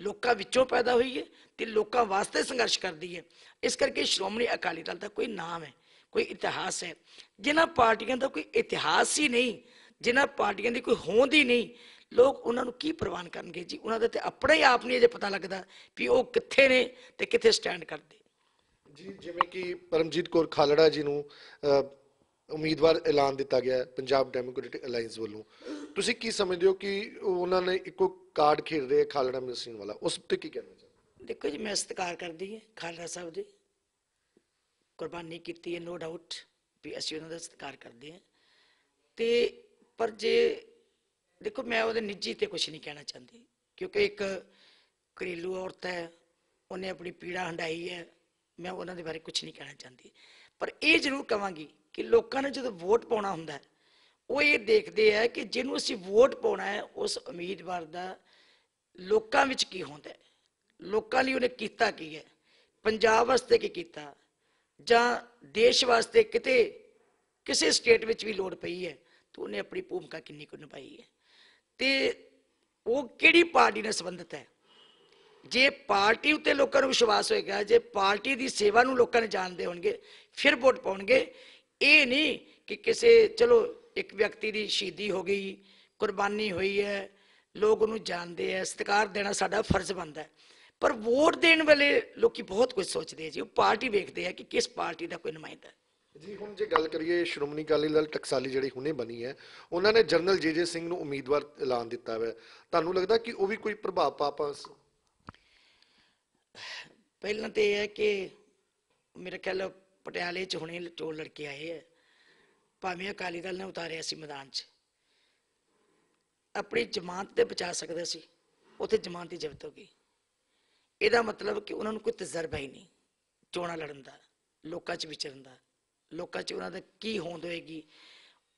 [SPEAKER 2] ਲੋਕਾਂ ਵਿੱਚੋਂ ਪੈਦਾ ਹੋਈ ਹੈ ਤੇ ਲੋਕਾਂ ਵਾਸਤੇ ਸੰਘਰਸ਼ ਕਰਦੀ ਹੈ। ਇਸ ਕਰਕੇ ਸ਼੍ਰੋਮਣੀ ਅਕਾਲੀ ਦਲ ਦਾ ਕੋਈ ਨਾਮ ਹੈ ਕੋਈ ਇਤਿਹਾਸ ਹੈ। ਜਿਨ੍ਹਾਂ ਪਾਰਟੀਆਂ ਦਾ ਕੋਈ ਇਤਿਹਾਸ ਹੀ ਨਹੀਂ ਜਿਨ੍ਹਾਂ ਪਾਰਟੀਆਂ ਦੀ ਕੋਈ ਹੋਂਦ ਹੀ ਨਹੀਂ ਲੋਕ ਉਹਨਾਂ ਨੂੰ ਕੀ ਪ੍ਰਵਾਨ ਕਰਨਗੇ ਜੀ? ਉਹਨਾਂ ਦਾ ਤੇ ਆਪਣਾ ਹੀ ਆਪ ਨਹੀਂ ਅਜੇ ਪਤਾ ਲੱਗਦਾ ਵੀ ਉਹ ਕਿੱਥੇ ਨੇ ਤੇ ਕਿੱਥੇ ਸਟੈਂਡ ਕਰਦੇ।
[SPEAKER 1] ਜੀ ਜਿਵੇਂ ਕਿ ਪਰਮਜੀਤ ਕੌਰ ਖਾਲੜਾ ਜੀ ਨੂੰ ਉਮੀਦਵਾਰ ਐਲਾਨ ਦਿੱਤਾ ਗਿਆ ਪੰਜਾਬ ਡੈਮੋਕ੍ਰੈਟਿਕ ਅਲਾਈਅੰਸ ਵੱਲੋਂ। ਤੁਸੀਂ ਕੀ ਸਮਝਦੇ ਹੋ ਕਿ ਉਹਨਾਂ ਨੇ ਇੱਕੋ ਕਾਰਡ ਖੇਡ ਰਹੇ ਖਾਲੜਾ ਮਿਸਰਿਨ ਵਾਲਾ? ਉਸ ਉੱਤੇ ਕੀ ਕਹਿਣਾ ਚਾਹੁੰਦੇ
[SPEAKER 2] ਦੇਖੋ ਜੀ ਮੈਂ ਸਤਿਕਾਰ ਕਰਦੀ ਹਾਂ ਖਾਲਸਾ ਸਾਹਿਬ ਦੀ। ਕੁਰਬਾਨੀ ਕੀਤੀ ਹੈ ਨੋ ਡਾਊਟ ਵੀ ਅਸੀਂ ਉਹਨਾਂ ਦਾ ਸਤਿਕਾਰ ਕਰਦੇ ਹਾਂ। ਤੇ ਪਰ ਜੇ, ਦੇਖੋ, ਮੈਂ ਉਹਦੇ ਨਿੱਜੀ ਤੇ ਕੁਝ ਨਹੀਂ ਕਹਿਣਾ ਚਾਹੁੰਦੀ, ਕਿਉਂਕਿ ਇੱਕ ਘਰੇਲੂ ਔਰਤ ਹੈ, ਉਹਨੇ ਆਪਣੀ ਪੀੜਾ ਹੰਡਾਈ ਹੈ, ਮੈਂ ਉਹਨਾਂ ਦੇ ਬਾਰੇ ਕੁਝ ਨਹੀਂ ਕਹਿਣਾ ਚਾਹੁੰਦੀ। ਪਰ ਇਹ ਜ਼ਰੂਰ ਕਵਾਂਗੀ ਕਿ ਲੋਕਾਂ ਨੇ ਜਦੋਂ ਵੋਟ ਪਾਉਣਾ ਹੁੰਦਾ ਹੈ, ਉਹ ਇਹ ਦੇਖਦੇ ਆ ਕਿ ਜਿਹਨੂੰ ਅਸੀਂ ਵੋਟ ਪਾਉਣਾ ਹੈ, ਉਸ ਉਮੀਦਵਾਰ ਦਾ ਲੋਕਾਂ ਵਿੱਚ ਕੀ ਹੁੰਦਾ ਹੈ? ਲੋਕਾਂ ਲਈ ਉਹਨੇ ਕੀਤਾ ਕੀ ਹੈ? ਪੰਜਾਬ ਵਾਸਤੇ ਕੀ ਕੀਤਾ? ਜਾਂ ਦੇਸ਼ ਵਾਸਤੇ ਕਿਤੇ, ਕਿਸੇ ਸਟੇਟ ਵਿੱਚ ਵੀ ਲੋੜ ਪਈ ਹੈ, ਤਾਂ ਉਹਨੇ ਆਪਣੀ ਭੂਮਿਕਾ ਕਿੰਨੀ ਕੁ ਨਿਭਾਈ ਹੈ। ਤੇ ਉਹ ਕਿਹੜੀ ਪਾਰਟੀ ਨਾਲ ਸੰਬੰਧਿਤ ਹੈ? ਜੇ ਪਾਰਟੀ ਉੱਤੇ ਲੋਕਾਂ ਨੂੰ ਵਿਸ਼ਵਾਸ ਹੋਏਗਾ, ਜੇ ਪਾਰਟੀ ਦੀ ਸੇਵਾ ਨੂੰ ਲੋਕਾਂ ਨੇ ਜਾਣਦੇ ਹੋਣਗੇ, ਫਿਰ ਵੋਟ ਪਾਉਣਗੇ। ਇਹ ਨਹੀਂ ਕਿ ਕਿਸੇ, ਚਲੋ, ਇੱਕ ਵਿਅਕਤੀ ਦੀ ਸ਼ਹੀਦੀ ਹੋ ਗਈ, ਕੁਰਬਾਨੀ ਹੋਈ ਹੈ, ਲੋਕ ਉਹਨੂੰ ਜਾਣਦੇ ਆ ਸਤਿਕਾਰ ਦੇਣਾ ਸਾਡਾ ਫਰਜ਼ ਬਣਦਾ ਹੈ। ਪਰ ਵੋਟ ਦੇਣ ਵੇਲੇ ਲੋਕੀ ਬਹੁਤ ਕੁਝ ਸੋਚਦੇ ਆ ਜੀ ਉਹ ਪਾਰਟੀ ਵੇਖਦੇ ਆ ਕਿ ਕਿਸ ਪਾਰਟੀ ਦਾ ਕੋਈ ਨੁਮਾਇੰਦਾ ਹੈ।
[SPEAKER 1] ਜੀ ਹੁਣ ਜੇ ਗੱਲ ਕਰੀਏ ਸ਼੍ਰੋਮਣੀ ਅਕਾਲੀ ਦਲ ਟਕਸਾਲੀ ਜਿਹੜੀ ਹੁਣੇ ਬਣੀ ਹੈ ਉਹਨਾਂ ਨੇ ਜਨਰਲ ਜੇਜੇ ਸਿੰਘ ਨੂੰ ਉਮੀਦਵਾਰ ਐਲਾਨ ਦਿੱਤਾ ਹੈ ਤੁਹਾਨੂੰ ਲੱਗਦਾ ਕਿ ਉਹ ਵੀ ਕੋਈ ਪ੍ਰਭਾਵ ਪਾ ਪਾ
[SPEAKER 2] ਪਹਿਲਾਂ ਤੇ ਇਹ ਹੈ ਕਿ ਮੇਰੇ ਖਿਆਲ ਪਟਿਆਲੇ ਚ ਹੁਣੇ ਟੋਲ ਲੜਕੇ ਆਏ ਹੈ ਭਾਵੇਂ ਅਕਾਲੀ ਦਲ ਨੇ ਉਤਾਰਿਆ ਸੀ ਮੈਦਾਨ 'ਚ। ਆਪਣੀ ਜ਼ਮਾਨਤ ਤੇ ਬਚਾ ਸਕਦਾ ਸੀ। ਉੱਥੇ ਜ਼ਮਾਨਤ ਹੀ ਜ਼ਬਤ ਹੋ ਗਈ। ਇਹਦਾ ਮਤਲਬ ਕਿ ਉਹਨਾਂ ਨੂੰ ਕੋਈ ਤਜਰਬਾ ਹੀ ਨਹੀਂ, ਚੋਣਾਂ ਲੜਨ ਦਾ, ਲੋਕਾਂ 'ਚ ਵਿਚਰਨ ਦਾ, ਲੋਕਾਂ 'ਚ ਉਹਨਾਂ ਦਾ ਕੀ ਹੋਂਦ ਹੋਏਗੀ,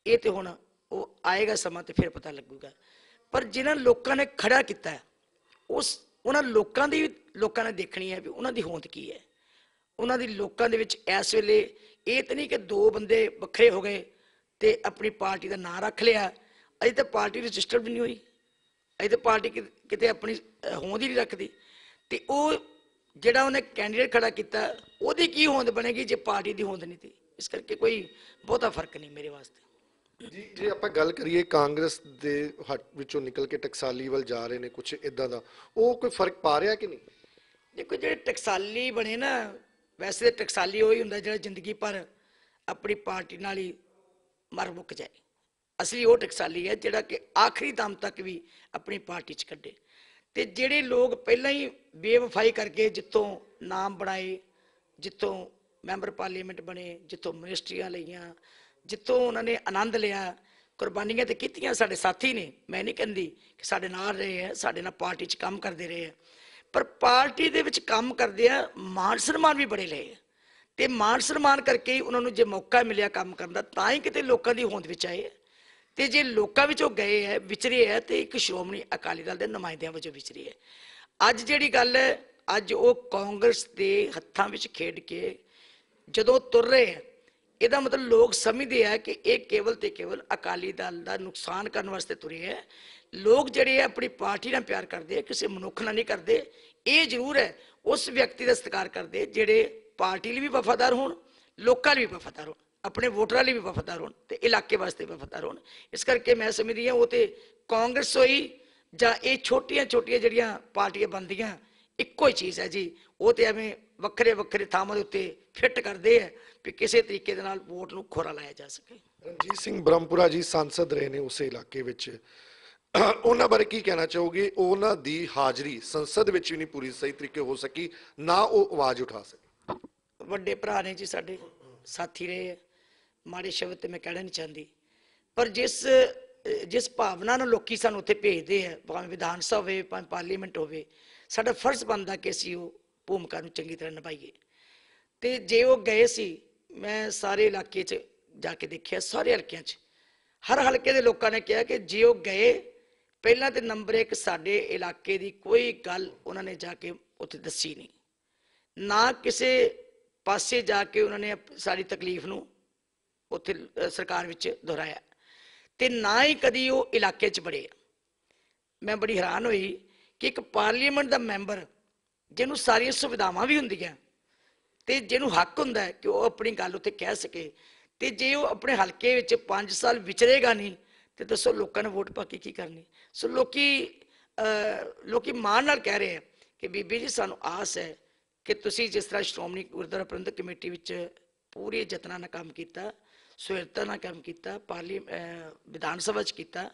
[SPEAKER 2] ਇਹ ਤੇ ਹੁਣ ਉਹ ਆਏਗਾ ਸਮਾਂ ਤੇ ਫਿਰ ਪਤਾ ਲੱਗੂਗਾ। ਪਰ ਜਿਨ੍ਹਾਂ ਲੋਕਾਂ ਨੇ ਖੜਾ ਕੀਤਾ ਉਸ ਉਹਨਾਂ ਲੋਕਾਂ ਦੀ, ਲੋਕਾਂ ਨੇ ਦੇਖਣੀ ਹੈ ਵੀ ਉਹਨਾਂ ਦੀ ਹੋਂਦ ਕੀ ਹੈ। ਉਹਨਾਂ ਦੀ ਲੋਕਾਂ ਦੇ ਵਿੱਚ ਇਸ ਵੇਲੇ ਇਹ ਤਾਂ ਨਹੀਂ ਕਿ ਦੋ ਬੰਦੇ ਵੱਖਰੇ ਹੋ ਗਏ ਤੇ ਆਪਣੀ ਪਾਰਟੀ ਦਾ ਨਾਂ ਰੱਖ ਲਿਆ, ਅਜੇ ਤਾਂ ਪਾਰਟੀ ਰਜਿਸਟਰਡ ਵੀ ਨਹੀਂ ਹੋਈ, ਅਜੇ ਤਾਂ ਪਾਰਟੀ ਕਿ- ਕਿਤੇ ਆਪਣੀ ਹੋਂਦ ਹੀ ਨਹੀਂ ਰੱਖਦੀ। ਤੇ ਉਹ ਜਿਹੜਾ ਉਹਨੇ ਕੈਂਡੀਡੇਟ ਖੜਾ ਕੀਤਾ ਉਹਦੀ ਕੀ ਹੋਂਦ ਬਣੇਗੀ ਜੇ ਪਾਰਟੀ ਦੀ ਹੋਂਦ ਨਹੀਂ ਤੀ ਇਸ ਕਰਕੇ ਕੋਈ ਬਹੁਤਾ ਫ਼ਰਕ ਨਹੀਂ ਮੇਰੇ ਵਾਸਤੇ।
[SPEAKER 1] ਜੀ ਜੇ ਆਪਾਂ ਗੱਲ ਕਰੀਏ ਕਾਂਗਰਸ ਦੇ ਹੱਟ ਵਿੱਚੋਂ ਨਿਕਲ ਕੇ ਟਕਸਾਲੀ ਵੱਲ ਜਾ ਰਹੇ ਨੇ ਕੁਝ ਇਦਾਂ ਦਾ ਉਹ ਕੋਈ ਫ਼ਰਕ ਪਾ ਰਿਹਾ ਕਿ ਨਹੀਂ?
[SPEAKER 2] ਦੇਖੋ ਜਿਹੜੇ ਟਕਸਾਲੀ ਬਣੇ ਨਾ ਵੈਸੇ ਟਕਸਾਲੀ ਉਹ ਹੀ ਹੁੰਦਾ ਜਿਹੜਾ ਜ਼ਿੰਦਗੀ ਭਰ ਆਪਣੀ ਪਾਰਟੀ ਨਾਲ ਹੀ ਮਰ ਮੁੱਕ ਜਾਏ। ਅਸਲੀ ਉਹ ਟਕਸਾਲੀ ਹੈ ਜਿਹੜਾ ਕਿ ਆਖਰੀ ਦਮ ਤੱਕ ਵੀ ਆਪਣੀ ਪਾਰਟੀ 'ਚ ਕੱਢੇ। ਤੇ ਜਿਹੜੇ ਲੋਕ ਪਹਿਲਾਂ ਹੀ ਬੇਵਫਾਈ ਕਰਕੇ ਜਿੱਥੋਂ ਨਾਮ ਬਣਾਏ, ਜਿੱਥੋਂ ਮੈਂਬਰ ਪਾਰਲੀਮੈਂਟ ਬਣੇ, ਜਿੱਥੋਂ ਮਿਨਿਸਟਰੀਆਂ ਲਈਆਂ, ਜਿੱਥੋਂ ਉਹਨਾਂ ਨੇ ਆਨੰਦ ਲਿਆ, ਕੁਰਬਾਨੀਆਂ ਤੇ ਕੀਤੀਆਂ ਸਾਡੇ ਸਾਥੀ ਨੇ। ਮੈਂ ਨਹੀਂ ਕਹਿੰਦੀ ਕਿ ਸਾਡੇ ਨਾਲ ਰਹੇ ਹੈ, ਸਾਡੇ ਨਾਲ ਪਾਰਟੀ 'ਚ ਕੰਮ ਕਰਦੇ ਰਹੇ ਹੈ। ਪਰ ਪਾਰਟੀ ਦੇ ਵਿੱਚ ਕੰਮ ਕਰਦੇ ਆ, ਮਾਨ ਸਨਮਾਨ ਵੀ ਬੜੇ ਲਏ ਆ। ਤੇ ਮਾਨ ਸਨਮਾਨ ਕਰਕੇ ਹੀ ਉਹਨਾਂ ਨੂੰ ਜੇ ਮੌਕਾ ਮਿਲਿਆ ਕੰਮ ਕਰਨ ਦਾ, ਤਾਂ ਹੀ ਕਿਤੇ ਲੋਕਾਂ ਦੀ ਹੋਂਦ ਵਿੱਚ ਆਏ ਤੇ ਜੇ ਲੋਕਾਂ ਵਿੱਚੋਂ ਗਏ ਹੈ, ਵਿਚਰੇ ਹੈ, ਤੇ ਇੱਕ ਸ਼੍ਰੋਮਣੀ ਅਕਾਲੀ ਦਲ ਦੇ ਨੁਮਾਇੰਦਿਆਂ ਵਜੋਂ ਵਿਚਰੇ ਹੈ। ਅੱਜ ਜਿਹੜੀ ਗੱਲ ਹੈ, ਅੱਜ ਉਹ ਕਾਂਗਰਸ ਦੇ ਹੱਥਾਂ ਵਿੱਚ ਖੇਡ ਕੇ ਜਦੋਂ ਤੁਰ ਰਹੇ ਹੈ, ਇਹਦਾ ਮਤਲਬ ਲੋਕ ਸਮਝਦੇ ਆ ਕਿ ਇਹ ਕੇਵਲ ਤੇ ਕੇਵਲ ਅਕਾਲੀ ਦਲ ਦਾ ਨੁਕਸਾਨ ਕਰਨ ਵਾਸਤੇ ਤੁਰੇ ਹੈ। ਲੋਕ ਜਿਹੜੇ ਆ ਆਪਣੀ ਪਾਰਟੀ ਨਾਲ ਪਿਆਰ ਕਰਦੇ ਆ ਕਿਸੇ ਮਨੁੱਖ ਨਾਲ ਨਹੀਂ ਕਰਦੇ। ਇਹ ਜ਼ਰੂਰ ਹੈ, ਉਸ ਵਿਅਕਤੀ ਦਾ ਸਤਿਕਾਰ ਕਰਦੇ, ਜਿਹੜੇ ਪਾਰਟੀ ਲਈ ਵੀ ਵਫਾਦਾਰ ਹੋਣ, ਲੋਕਾਂ ਲਈ ਵੀ ਵਫਾਦਾਰ ਹੋਣ। ਆਪਣੇ ਵੋਟਰਾਂ ਲਈ ਵੀ ਵਫਾਦਾਰ ਹੋਣ ਤੇ ਇਲਾਕੇ ਵਾਸਤੇ ਵਫਾਦਾਰ ਹੋਣ ਇਸ ਕਰਕੇ ਮੈਂ ਸਮਝਦੀ ਹਾਂ ਉਹ ਤੇ ਕਾਂਗਰਸ ਹੋਈ ਜਾਂ ਇਹ ਛੋਟੀਆਂ ਛੋਟੀਆਂ ਜਿਹੜੀਆਂ ਪਾਰਟੀਆਂ ਬਣਦੀਆਂ ਇੱਕੋ ਹੀ ਚੀਜ਼ ਹੈ ਜੀ ਉਹ ਤੇ ਐਵੇਂ ਵੱਖਰੇ ਵੱਖਰੇ ਥਾਵਾਂ ਦੇ ਉੱਤੇ ਫਿੱਟ ਕਰਦੇ ਆ ਵੀ ਕਿਸੇ ਤਰੀਕੇ ਦੇ ਨਾਲ ਵੋਟ ਨੂੰ ਖੋਰਾ ਲਾਇਆ ਜਾ ਸਕੇ
[SPEAKER 1] ਰਣਜੀਤ ਸਿੰਘ ਬ੍ਰਹਮਪੁਰਾ ਜੀ ਸੰਸਦ ਰਹੇ ਨੇ ਉਸੇ ਇਲਾਕੇ ਵਿੱਚ ਉਹਨਾਂ ਬਾਰੇ ਕੀ ਕਹਿਣਾ ਚਾਹੋਗੇ ਉਹਨਾਂ ਦੀ ਹਾਜ਼ਰੀ ਸੰਸਦ ਵਿੱਚ ਵੀ ਨਹੀਂ ਪੂਰੀ ਸਹੀ ਤਰੀਕੇ ਹੋ ਸਕੀ ਨਾ ਉਹ ਆਵਾਜ਼ ਉਠਾ ਸਕੇ
[SPEAKER 2] ਵੱਡੇ ਭਰਾ ਨੇ ਜੀ ਸਾਡੇ ਸਾਥੀ ਰਹੇ ਆ। ਮਾੜੇ ਸ਼ਬਦ ਤੇ ਮੈਂ ਕਹਿਣਾ ਨਹੀਂ ਚਾਹੁੰਦੀ। ਪਰ ਜਿਸ ਜਿਸ ਭਾਵਨਾ ਨਾਲ ਲੋਕੀ ਸਾਨੂੰ ਉੱਥੇ ਭੇਜਦੇ ਆ, ਭਾਵੇਂ ਵਿਧਾਨ ਸਭਾ ਹੋਵੇ, ਭਾਵੇਂ ਪਾਰਲੀਮੈਂਟ ਹੋਵੇ, ਸਾਡਾ ਫਰਜ਼ ਬਣਦਾ ਕਿ ਅਸੀਂ ਉਹ ਭੂਮਿਕਾ ਨੂੰ ਚੰਗੀ ਤਰ੍ਹਾਂ ਨਿਭਾਈਏ। ਤੇ ਜੇ ਉਹ ਗਏ ਸੀ, ਮੈਂ ਸਾਰੇ ਇਲਾਕੇ 'ਚ ਜਾ ਕੇ ਦੇਖਿਆ, ਸਾਰੇ ਹਲਕਿਆਂ 'ਚ। ਹਰ ਹਲਕੇ ਦੇ ਲੋਕਾਂ ਨੇ ਕਿਹਾ ਕਿ ਜੇ ਉਹ ਗਏ, ਪਹਿਲਾਂ ਤੇ ਨੰਬਰ 1 ਸਾਡੇ ਇਲਾਕੇ ਦੀ ਕੋਈ ਗੱਲ ਉਹਨਾਂ ਨੇ ਜਾ ਕੇ ਉੱਥੇ ਦੱਸੀ ਨਹੀਂ। ਨਾ ਕਿਸੇ ਪਾਸੇ ਜਾ ਕੇ ਉਹਨਾਂ ਨੇ ਸਾਡੀ ਤਕਲੀਫ ਨੂੰ ਉੱਥੇ ਸਰਕਾਰ ਵਿੱਚ ਦੁਹਰਾਇਆ। ਤੇ ਨਾ ਹੀ ਕਦੀ ਉਹ ਇਲਾਕੇ 'ਚ ਬੜੇ ਮੈਂ ਬੜੀ ਹੈਰਾਨ ਹੋਈ ਕਿ ਇੱਕ ਪਾਰਲੀਮੈਂਟ ਦਾ ਮੈਂਬਰ, ਜਿਹਨੂੰ ਸਾਰੀਆਂ ਸੁਵਿਧਾਵਾਂ ਵੀ ਹੁੰਦੀਆਂ, ਤੇ ਜਿਹਨੂੰ ਹੱਕ ਹੁੰਦਾ ਕਿ ਉਹ ਆਪਣੀ ਗੱਲ ਉੱਤੇ ਕਹਿ ਸਕੇ, ਤੇ ਜੇ ਉਹ ਆਪਣੇ ਹਲਕੇ ਵਿੱਚ 5 ਸਾਲ ਵਿਚਰੇਗਾ ਨਹੀਂ, ਤੇ ਦੱਸੋ ਲੋਕਾਂ ਨੇ ਵੋਟ ਪਾ ਕੇ ਕੀ ਕਰਨੀ? ਸੋ ਲੋਕੀ ਲੋਕੀ ਮਾਣ ਨਾਲ ਕਹਿ ਰਹੇ ਆ ਕਿ ਬੀਬੀ ਜੀ, ਸਾਨੂੰ ਆਸ ਹੈ ਕਿ ਤੁਸੀਂ ਜਿਸ ਤਰ੍ਹਾਂ ਸ਼੍ਰੋਮਣੀ ਗੁਰਦੁਆਰਾ ਪ੍ਰਬੰਧਕ ਕਮੇਟੀ ਵਿੱਚ ਪੂਰੇ ਯਤਨਾਂ ਨਾਲ ਕੰਮ ਕੀਤਾ ਸੁਹਿਰਦਤਾ ਨਾਲ ਕੰਮ ਕੀਤਾ, ਪਾਰਲੀ ਵਿਧਾਨ ਸਭਾ 'ਚ ਕੀਤਾ,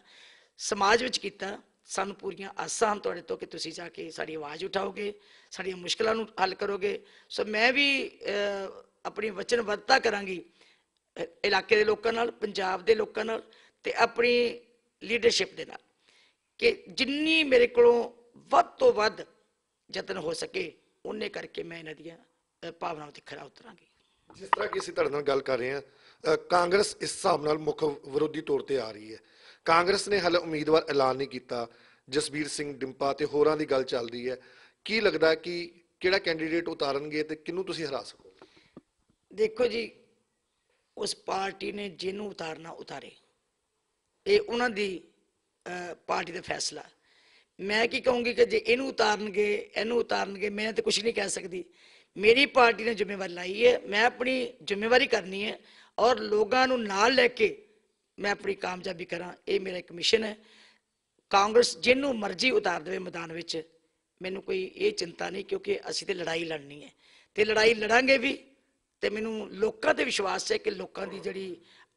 [SPEAKER 2] ਸਮਾਜ ਵਿੱਚ ਕੀਤਾ। ਸਾਨੂੰ ਪੂਰੀਆਂ ਆਸਾਂ ਹਨ ਤੁਹਾਡੇ ਤੋਂ ਕਿ ਤੁਸੀਂ ਜਾ ਕੇ ਸਾਡੀ ਆਵਾਜ਼ ਉਠਾਓਗੇ, ਸਾਡੀਆਂ ਮੁਸ਼ਕਲਾਂ ਨੂੰ ਹੱਲ ਕਰੋਗੇ। ਸੋ ਮੈਂ ਵੀ ਆਪਣੀ ਵਚਨਬੱਧਤਾ ਕਰਾਂਗੀ ਇਲਾਕੇ ਦੇ ਲੋਕਾਂ ਨਾਲ, ਪੰਜਾਬ ਦੇ ਲੋਕਾਂ ਨਾਲ ਤੇ ਆਪਣੀ ਲੀਡਰਸ਼ਿਪ ਦੇ ਨਾਲ ਕਿ ਜਿੰਨੀ ਮੇਰੇ ਕੋਲੋਂ ਵੱਧ ਤੋਂ ਵੱਧ ਯਤਨ ਹੋ ਸਕੇ, ਉਹਨੇ ਕਰਕੇ ਮੈਂ ਇਹਨਾਂ ਦੀਆਂ ਭਾਵਨਾਵਾਂ ਤੇ ਖਰਾ ਉਤਰਾਂਗੀ।
[SPEAKER 1] ਜਿਸ ਤਰ੍ਹਾਂ ਕਿ ਅਸੀਂ ਤੁਹਾਡੇ ਨਾਲ ਗੱਲ ਕਰ ਰਹੇ ਹਾਂ ਕਾਂਗਰਸ ਇਸ ਹਿਸਾਬ ਨਾਲ ਮੁੱਖ ਵਿਰੋਧੀ ਤੌਰ ਤੇ ਆ ਰਹੀ ਹੈ। ਕਾਂਗਰਸ ਨੇ ਹਾਲੇ ਉਮੀਦਵਾਰ ਐਲਾਨ ਨਹੀਂ ਕੀਤਾ। ਜਸਬੀਰ ਸਿੰਘ ਡਿੰਪਾ ਤੇ ਹੋਰਾਂ ਦੀ ਗੱਲ ਚੱਲਦੀ ਹੈ। ਕੀ ਲੱਗਦਾ ਕਿ ਕਿਹੜਾ ਕੈਂਡੀਡੇਟ ਉਤਾਰਨਗੇ ਤੇ ਕਿਹਨੂੰ ਤੁਸੀਂ ਹਰਾ ਸਕੋਗੇ?
[SPEAKER 2] ਦੇਖੋ ਜੀ ਉਸ ਪਾਰਟੀ ਨੇ ਜਿਹਨੂੰ ਉਤਾਰਨਾ ਉਤਾਰੇ। ਇਹ ਉਹਨਾਂ ਦੀ ਅਹ, ਪਾਰਟੀ ਦਾ ਫੈਸਲਾ। ਮੈਂ ਕੀ ਕਹੂੰਗੀ ਕਿ ਜੇ ਇਹਨੂੰ ਉਤਾਰਨਗੇ ਇਹਨੂੰ ਉਤਾਰਨਗੇ ਮੈਂ ਤਾਂ ਕੁਝ ਨਹੀਂ ਕਹਿ ਸਕਦੀ। ਮੇਰੀ ਪਾਰਟੀ ਨੇ ਜ਼ਿੰਮੇਵਾਰੀ ਲਾਈ ਹੈ। ਮੈਂ ਆਪਣੀ ਜ਼ਿੰਮੇਵਾਰੀ ਕਰਨੀ ਹੈ ਔਰ ਲੋਕਾਂ ਨੂੰ ਨਾਲ ਲੈ ਕੇ ਮੈਂ ਆਪਣੀ ਕਾਮਯਾਬੀ ਕਰਾਂ, ਇਹ ਮੇਰਾ ਇੱਕ ਮਿਸ਼ਨ ਹੈ। ਕਾਂਗਰਸ ਜਿਹਨੂੰ ਮਰਜ਼ੀ ਉਤਾਰ ਦੇਵੇ ਮੈਦਾਨ ਵਿੱਚ, ਮੈਨੂੰ ਕੋਈ ਇਹ ਚਿੰਤਾ ਨਹੀਂ ਕਿਉਂਕਿ ਅਸੀਂ ਤੇ ਲੜਾਈ ਲੜਨੀ ਹੈ। ਤੇ ਲੜਾਈ ਲੜਾਂਗੇ ਵੀ ਤੇ ਮੈਨੂੰ ਲੋਕਾਂ ਤੇ ਵਿਸ਼ਵਾਸ ਹੈ ਕਿ ਲੋਕਾਂ ਦੀ ਜਿਹੜੀ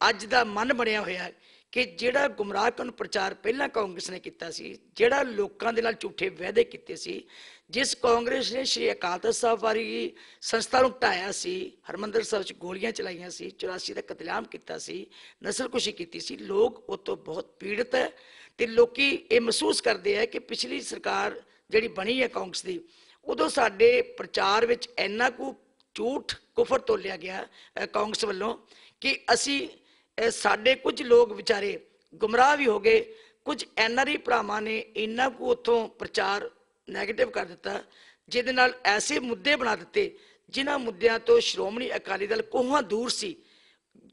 [SPEAKER 2] ਅੱਜ ਦਾ ਮਨ ਬਣਿਆ ਹੋਇਆ ਹੈ ਕਿ ਜਿਹੜਾ ਗੁੰਮਰਾਹਕਨ ਪ੍ਰਚਾਰ ਪਹਿਲਾਂ ਕਾਂਗਰਸ ਨੇ ਕੀਤਾ ਸੀ, ਜਿਹੜਾ ਲੋਕਾਂ ਦੇ ਨਾਲ ਝੂਠੇ ਵਾਅਦੇ ਕੀਤੇ ਸੀ, ਜਿਸ ਕਾਂਗਰਸ ਨੇ ਸ਼੍ਰੀ ਅਕਾਲ ਤਖਤ ਸਾਹਿਬ ਵਾਲੀ ਸੰਸਥਾ ਨੂੰ ਢਾਇਆ ਸੀ, ਹਰਮੰਦਰ ਸਾਹਿਬ 'ਚ ਗੋਲੀਆਂ ਚਲਾਈਆਂ ਸੀ 84 ਦਾ ਕਤਲੇਆਮ ਕੀਤਾ ਸੀ, ਨਸਲਕੁਸ਼ੀ ਕੀਤੀ ਸੀ, ਲੋਕ ਉਹ ਤੋਂ ਬਹੁਤ ਪੀੜਤ ਹੈ ਤੇ ਲੋਕੀ ਇਹ ਮਹਿਸੂਸ ਕਰਦੇ ਆ ਕਿ ਪਿਛਲੀ ਸਰਕਾਰ ਜਿਹੜੀ ਬਣੀ ਹੈ ਕਾਂਗਰਸ ਦੀ, ਉਦੋਂ ਸਾਡੇ ਪ੍ਰਚਾਰ ਵਿੱਚ ਇੰਨਾ ਕੁ ਝੂਠ ਕੁਫਰ ਤੋਲਿਆ ਗਿਆ ਕਾਂਗਰਸ ਵੱਲੋਂ ਕਿ ਅਸੀਂ ਸਾਡੇ ਕੁਝ ਲੋਕ ਵਿਚਾਰੇ ਗੁੰਮਰਾਹ ਵੀ ਹੋ ਗਏ। ਕੁਝ ਐਨਆਰਆਈ ਭਰਾਵਾਂ ਨੇ ਇੰਨਾ ਕੁ ਉੱਥੋਂ ਪ੍ਰਚਾਰ ਨੈਗੇਟਿਵ ਕਰ ਦਿੱਤਾ, ਜਿਹਦੇ ਨਾਲ ਐਸੇ ਮੁੱਦੇ ਬਣਾ ਦਿੱਤੇ, ਜਿਨ੍ਹਾਂ ਮੁੱਦਿਆਂ ਤੋਂ ਸ਼੍ਰੋਮਣੀ ਅਕਾਲੀ ਦਲ ਕੋਹਾਂ ਦੂਰ ਸੀ।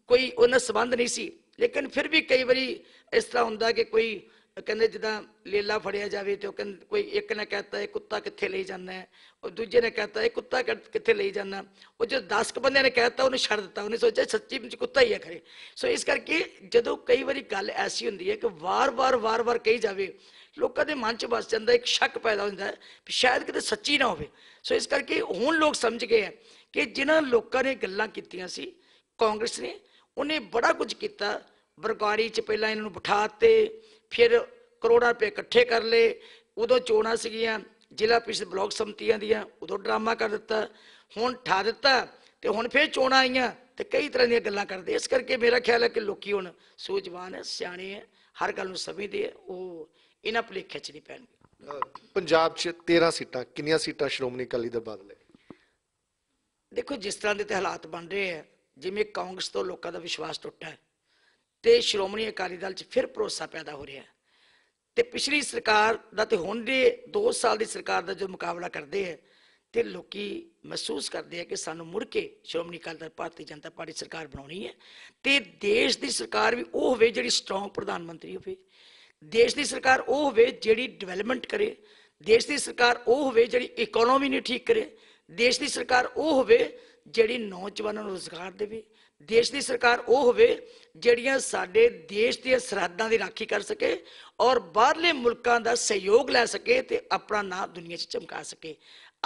[SPEAKER 2] ਕੋਈ ਉਹਨਾਂ ਸੰਬੰਧ ਨਹੀਂ ਸੀ। ਲੇਕਿਨ ਫਿਰ ਵੀ ਕਈ ਵਾਰੀ ਇਸ ਤਰ੍ਹਾਂ ਹੁੰਦਾ ਕਿ ਕੋਈ ਕਹਿੰਦੇ ਜਿੱਦਾਂ ਲੇਲਾ ਫੜਿਆ ਜਾਵੇ ਤੇ ਉਹ ਕਹਿੰਦੇ ਕੋਈ ਇੱਕ ਨੇ ਕਹਤਾ, ਇਹ ਕੁੱਤਾ ਕਿੱਥੇ ਲਈ ਜਾਂਦਾ ਹੈ? ਉਹ ਦੂਜੇ ਨੇ ਕਹਤਾ, ਇਹ ਕੁੱਤਾ ਕਿ- ਕਿੱਥੇ ਲਈ ਜਾਂਦਾ? ਉਹ ਜੋ 10 ਕੁ ਬੰਦਿਆਂ ਨੇ ਕਹਿਤਾ, ਉਹਨੇ ਛੱਡ ਦਿੱਤਾ। ਉਹਨੇ ਸੋਚਿਆ ਸੱਚੀ ਵਿੱਚ ਕੁੱਤਾ ਹੀ ਹੈ ਖਰੇ। ਸੋ ਇਸ ਕਰਕੇ ਜਦੋਂ ਕਈ ਵਾਰੀ ਗੱਲ ਐਸੀ ਹੁੰਦੀ ਹੈ ਕਿ ਵਾਰ-ਵਾਰ ਵਾਰ-ਵਾਰ ਕਹੀ ਜਾਵੇ, ਲੋਕਾਂ ਦੇ ਮਨ 'ਚ ਵਸ ਜਾਂਦਾ, ਇੱਕ ਸ਼ੱਕ ਪੈਦਾ ਹੁੰਦਾ ਹੈ ਵੀ ਸ਼ਾਇਦ ਕਿਤੇ ਸੱਚੀ ਨਾ ਹੋਵੇ। ਸੋ ਇਸ ਕਰਕੇ ਹੁਣ ਲੋਕ ਸਮਝ ਗਏ ਹੈ ਕਿ ਜਿਨ੍ਹਾਂ ਲੋਕਾਂ ਨੇ ਗੱਲਾਂ ਕੀਤੀਆਂ ਸੀ, ਕਾਂਗਰਸ ਨੇ, ਉਹਨੇ ਬੜਾ ਕੁਝ ਕੀਤਾ। ਬਰਗਾੜੀ 'ਚ ਪਹਿਲਾਂ ਇਹਨਾਂ ਨੂੰ ਬਿਠਾਤੇ ਫਿਰ ਕਰੋੜਾਂ ਰੁਪਏ ਇਕੱਠੇ ਕਰ ਲਏ। ਉਦੋਂ ਚੋਣਾਂ ਸੀਗੀਆਂ ਜ਼ਿਲ੍ਹਾ ਪ੍ਰੀਸ਼ਦ ਬਲਾਕ ਸੰਮਤੀਆਂ ਦੀਆਂ ਉਦੋਂ ਡਰਾਮਾ ਕਰ ਦਿੱਤਾ ਹੁਣ ਠਾ ਦਿੱਤਾ ਤੇ ਹੁਣ ਫਿਰ ਚੋਣਾਂ ਆਈਆਂ ਤੇ ਕਈ ਤਰ੍ਹਾਂ ਦੀਆਂ ਗੱਲਾਂ ਕਰਦੇ। ਇਸ ਕਰਕੇ ਮੇਰਾ ਖਿਆਲ ਹੈ ਕਿ ਲੋਕੀ ਹੁਣ ਸੂਝਵਾਨ ਹੈ ਸਿਆਣੇ ਹੈ ਹਰ ਗੱਲ ਨੂੰ ਸਮਝਦੇ ਹੈ ਉਹ ਇਹਨਾਂ ਭੁਲੇਖੇ 'ਚ ਨਹੀਂ ਪੈਣਗੇ।
[SPEAKER 1] ਪੰਜਾਬ 'ਚ 13 ਸੀਟਾਂ ਕਿੰਨੀਆਂ ਸੀਟਾਂ ਸ਼੍ਰੋਮਣੀ ਅਕਾਲੀ ਦਲ ਬਾਦਲ ਹੈ
[SPEAKER 2] ਦੇਖੋ ਜਿਸ ਤਰ੍ਹਾਂ ਦੇ ਤੇ ਹਾਲਾਤ ਬਣ ਰਹੇ ਆ ਜਿਵੇਂ ਕਾਂਗਰਸ ਤੋਂ ਲੋਕਾਂ ਦਾ ਵਿਸ਼ਵਾਸ ਟੁੱਟਾ ਹੈ ਤੇ ਸ਼੍ਰੋਮਣੀ ਅਕਾਲੀ ਦਲ 'ਚ ਫਿਰ ਭਰੋਸਾ ਪੈਦਾ ਹੋ ਰਿਹਾ ਹੈ। ਤੇ ਪਿਛਲੀ ਸਰਕਾਰ ਦਾ ਤੇ ਹੁਣ ਦੇ 2 ਸਾਲ ਦੀ ਸਰਕਾਰ ਦਾ ਜੋ ਮੁਕਾਬਲਾ ਕਰਦੇ ਹੈ ਤੇ ਲੋਕੀ ਮਹਿਸੂਸ ਕਰਦੇ ਆ ਕਿ ਸਾਨੂੰ ਮੁੜ ਕੇ ਸ਼੍ਰੋਮਣੀ ਅਕਾਲੀ ਦਲ ਭਾਰਤੀ ਜਨਤਾ ਪਾਰਟੀ ਸਰਕਾਰ ਬਣਾਉਣੀ ਹੈ ਤੇ ਦੇਸ਼ ਦੀ ਸਰਕਾਰ ਵੀ ਉਹ ਹੋਵੇ ਜਿਹੜੀ ਸਟਰੋਂਗ ਪ੍ਰਧਾਨ ਮੰਤਰੀ ਹੋਵੇ। ਦੇਸ਼ ਦੀ ਸਰਕਾਰ ਉਹ ਹੋਵੇ ਜਿਹੜੀ ਡਿਵੈਲਪਮੈਂਟ ਕਰੇ, ਦੇਸ਼ ਦੀ ਸਰਕਾਰ ਉਹ ਹੋਵੇ ਜਿਹੜੀ ਇਕਨੋਮੀ ਨੂੰ ਠੀਕ ਕਰੇ, ਦੇਸ਼ ਦੀ ਸਰਕਾਰ ਉਹ ਹੋਵੇ ਜਿਹੜੀ ਨੌਜਵਾਨਾਂ ਨੂੰ ਰੋਜ਼ਗਾਰ ਦੇਵੇ। ਦੇਸ਼ ਦੀ ਸਰਕਾਰ ਉਹ ਹੋਵੇ ਜਿਹੜੀਆਂ ਸਾਡੇ ਦੇਸ਼ ਦੀਆਂ ਸਰਹੱਦਾਂ ਦੀ ਰਾਖੀ ਕਰ ਸਕੇ ਔਰ ਬਾਹਰਲੇ ਮੁਲਕਾਂ ਦਾ ਸਹਿਯੋਗ ਲੈ ਸਕੇ ਤੇ ਆਪਣਾ ਨਾਂ ਦੁਨੀਆ 'ਚ ਚਮਕਾ ਸਕੇ।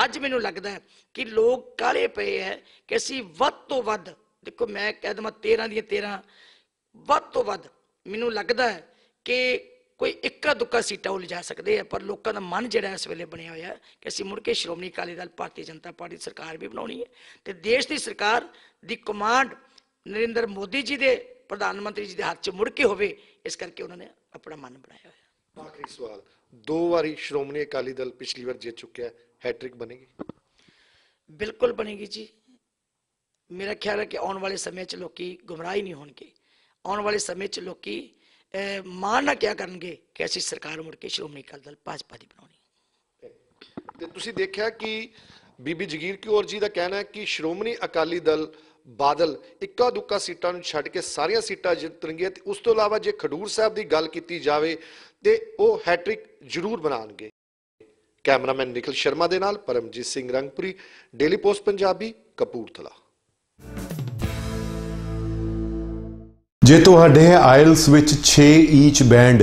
[SPEAKER 2] ਅੱਜ ਮੈਨੂੰ ਲੱਗਦਾ ਕਿ ਲੋਕ ਕਾਲੇ ਪਏ ਹੈ ਕਿ ਅਸੀਂ ਵੱਧ ਤੋਂ ਵੱਧ, ਦੇਖੋ ਮੈਂ ਕਹਿ ਦਵਾਂ 13 ਦੀਆਂ 13 ਵੱਧ ਤੋਂ ਵੱਧ ਮੈਨੂੰ ਲੱਗਦਾ ਹੈ ਕਿ ਕੋਈ ਇੱਕਾ ਦੁੱਕਾ ਸੀਟਾਂ ਉਹ ਲਿਜਾ ਸਕਦੇ ਆ ਪਰ ਲੋਕਾਂ ਦਾ ਮਨ ਜਿਹੜਾ ਇਸ ਵੇਲੇ ਬਣਿਆ ਹੋਇਆ ਕਿ ਅਸੀਂ ਮੁੜ ਕੇ ਸ਼੍ਰੋਮਣੀ ਅਕਾਲੀ ਦਲ, ਭਾਰਤੀ ਜਨਤਾ ਪਾਰਟੀ ਦੀ ਸਰਕਾਰ ਵੀ ਬਣਾਉਣੀ ਹੈ ਤੇ ਦੇਸ਼ ਦੀ ਸਰਕਾਰ ਦੀ ਕਮਾਂਡ ਨਰਿੰਦਰ ਮੋਦੀ ਜੀ ਦੇ ਪ੍ਰਧਾਨ ਮੰਤਰੀ ਜੀ ਦੇ ਹੱਥ 'ਚ ਮੁੜ ਕੇ ਹੋਵੇ ਇਸ ਕਰਕੇ ਉਹਨਾਂ ਨੇ ਆਪਣਾ ਮਨ ਬਣਾਇਆ ਹੋਇਆ।
[SPEAKER 1] ਆਖਰੀ ਸਵਾਲ ਦੋ ਵਾਰੀ ਸ਼੍ਰੋਮਣੀ ਅਕਾਲੀ ਦਲ ਪਿਛਲੀ ਵਾਰ ਜਿੱਤ ਚੁੱਕਿਆ ਹੈਟ੍ਰਿਕ ਬਣੇਗੀ?
[SPEAKER 2] ਬਿਲਕੁਲ ਬਣੇਗੀ ਜੀ। ਮੇਰਾ ਖਿਆਲ ਹੈ ਕਿ ਆਉਣ ਵਾਲੇ ਸਮੇਂ 'ਚ ਲੋਕੀ ਗੁੰਮਰਾਹ ਹੀ ਨਹੀਂ ਹੋਣਗੇ। ਆਉਣ ਵਾਲੇ ਸਮੇਂ 'ਚ ਲੋਕੀ ਮਾਣ ਨਾ ਕਿਆ ਕਰਨਗੇ ਕਿ ਅਸੀਂ ਸਰਕਾਰ ਮੁੜ ਕੇ ਸ਼੍ਰੋਮਣੀ ਅਕਾਲੀ ਦਲ ਭਾਜਪਾ ਦੀ ਬਣਾਉਣੀ
[SPEAKER 1] ਤੇ ਤੁਸੀਂ ਦੇਖਿਆ ਕਿ ਬੀਬੀ ਜਗੀਰ ਕੌਰ ਜੀ ਦਾ ਕਹਿਣਾ ਹੈ ਕਿ ਸ਼੍ਰੋਮਣੀ ਅਕਾਲੀ ਦਲ ਬਾਦਲ ਇੱਕਾ ਦੁੱਕਾ ਸੀਟਾਂ ਨੂੰ ਛੱਡ ਕੇ ਸਾਰੀਆਂ ਸੀਟਾਂ ਜਿੱਤਣਗੇ ਤੇ ਉਸ ਤੋਂ ਇਲਾਵਾ ਜੇ ਖਡੂਰ ਸਾਹਿਬ ਦੀ ਗੱਲ ਕੀਤੀ ਜਾਵੇ ਤੇ ਉਹ ਹੈਟ੍ਰਿਕ ਜ਼ਰੂਰ ਬਣਾਉਣਗੇ। ਕੈਮਰਾਮੈਨ ਨਿਖਿਲ ਸ਼ਰਮਾ ਦੇ ਨਾਲ ਪਰਮਜੀਤ ਸਿੰਘ ਰੰਗਪੁਰੀ, ਡੇਲੀ ਪੋਸਟ ਪੰਜਾਬੀ, ਕਪੂਰਥਲਾ।
[SPEAKER 3] ਜੇ ਤੁਹਾਡੇ ਆਇਲਸ ਵਿੱਚ 6 ਈਚ ਬੈਂਡ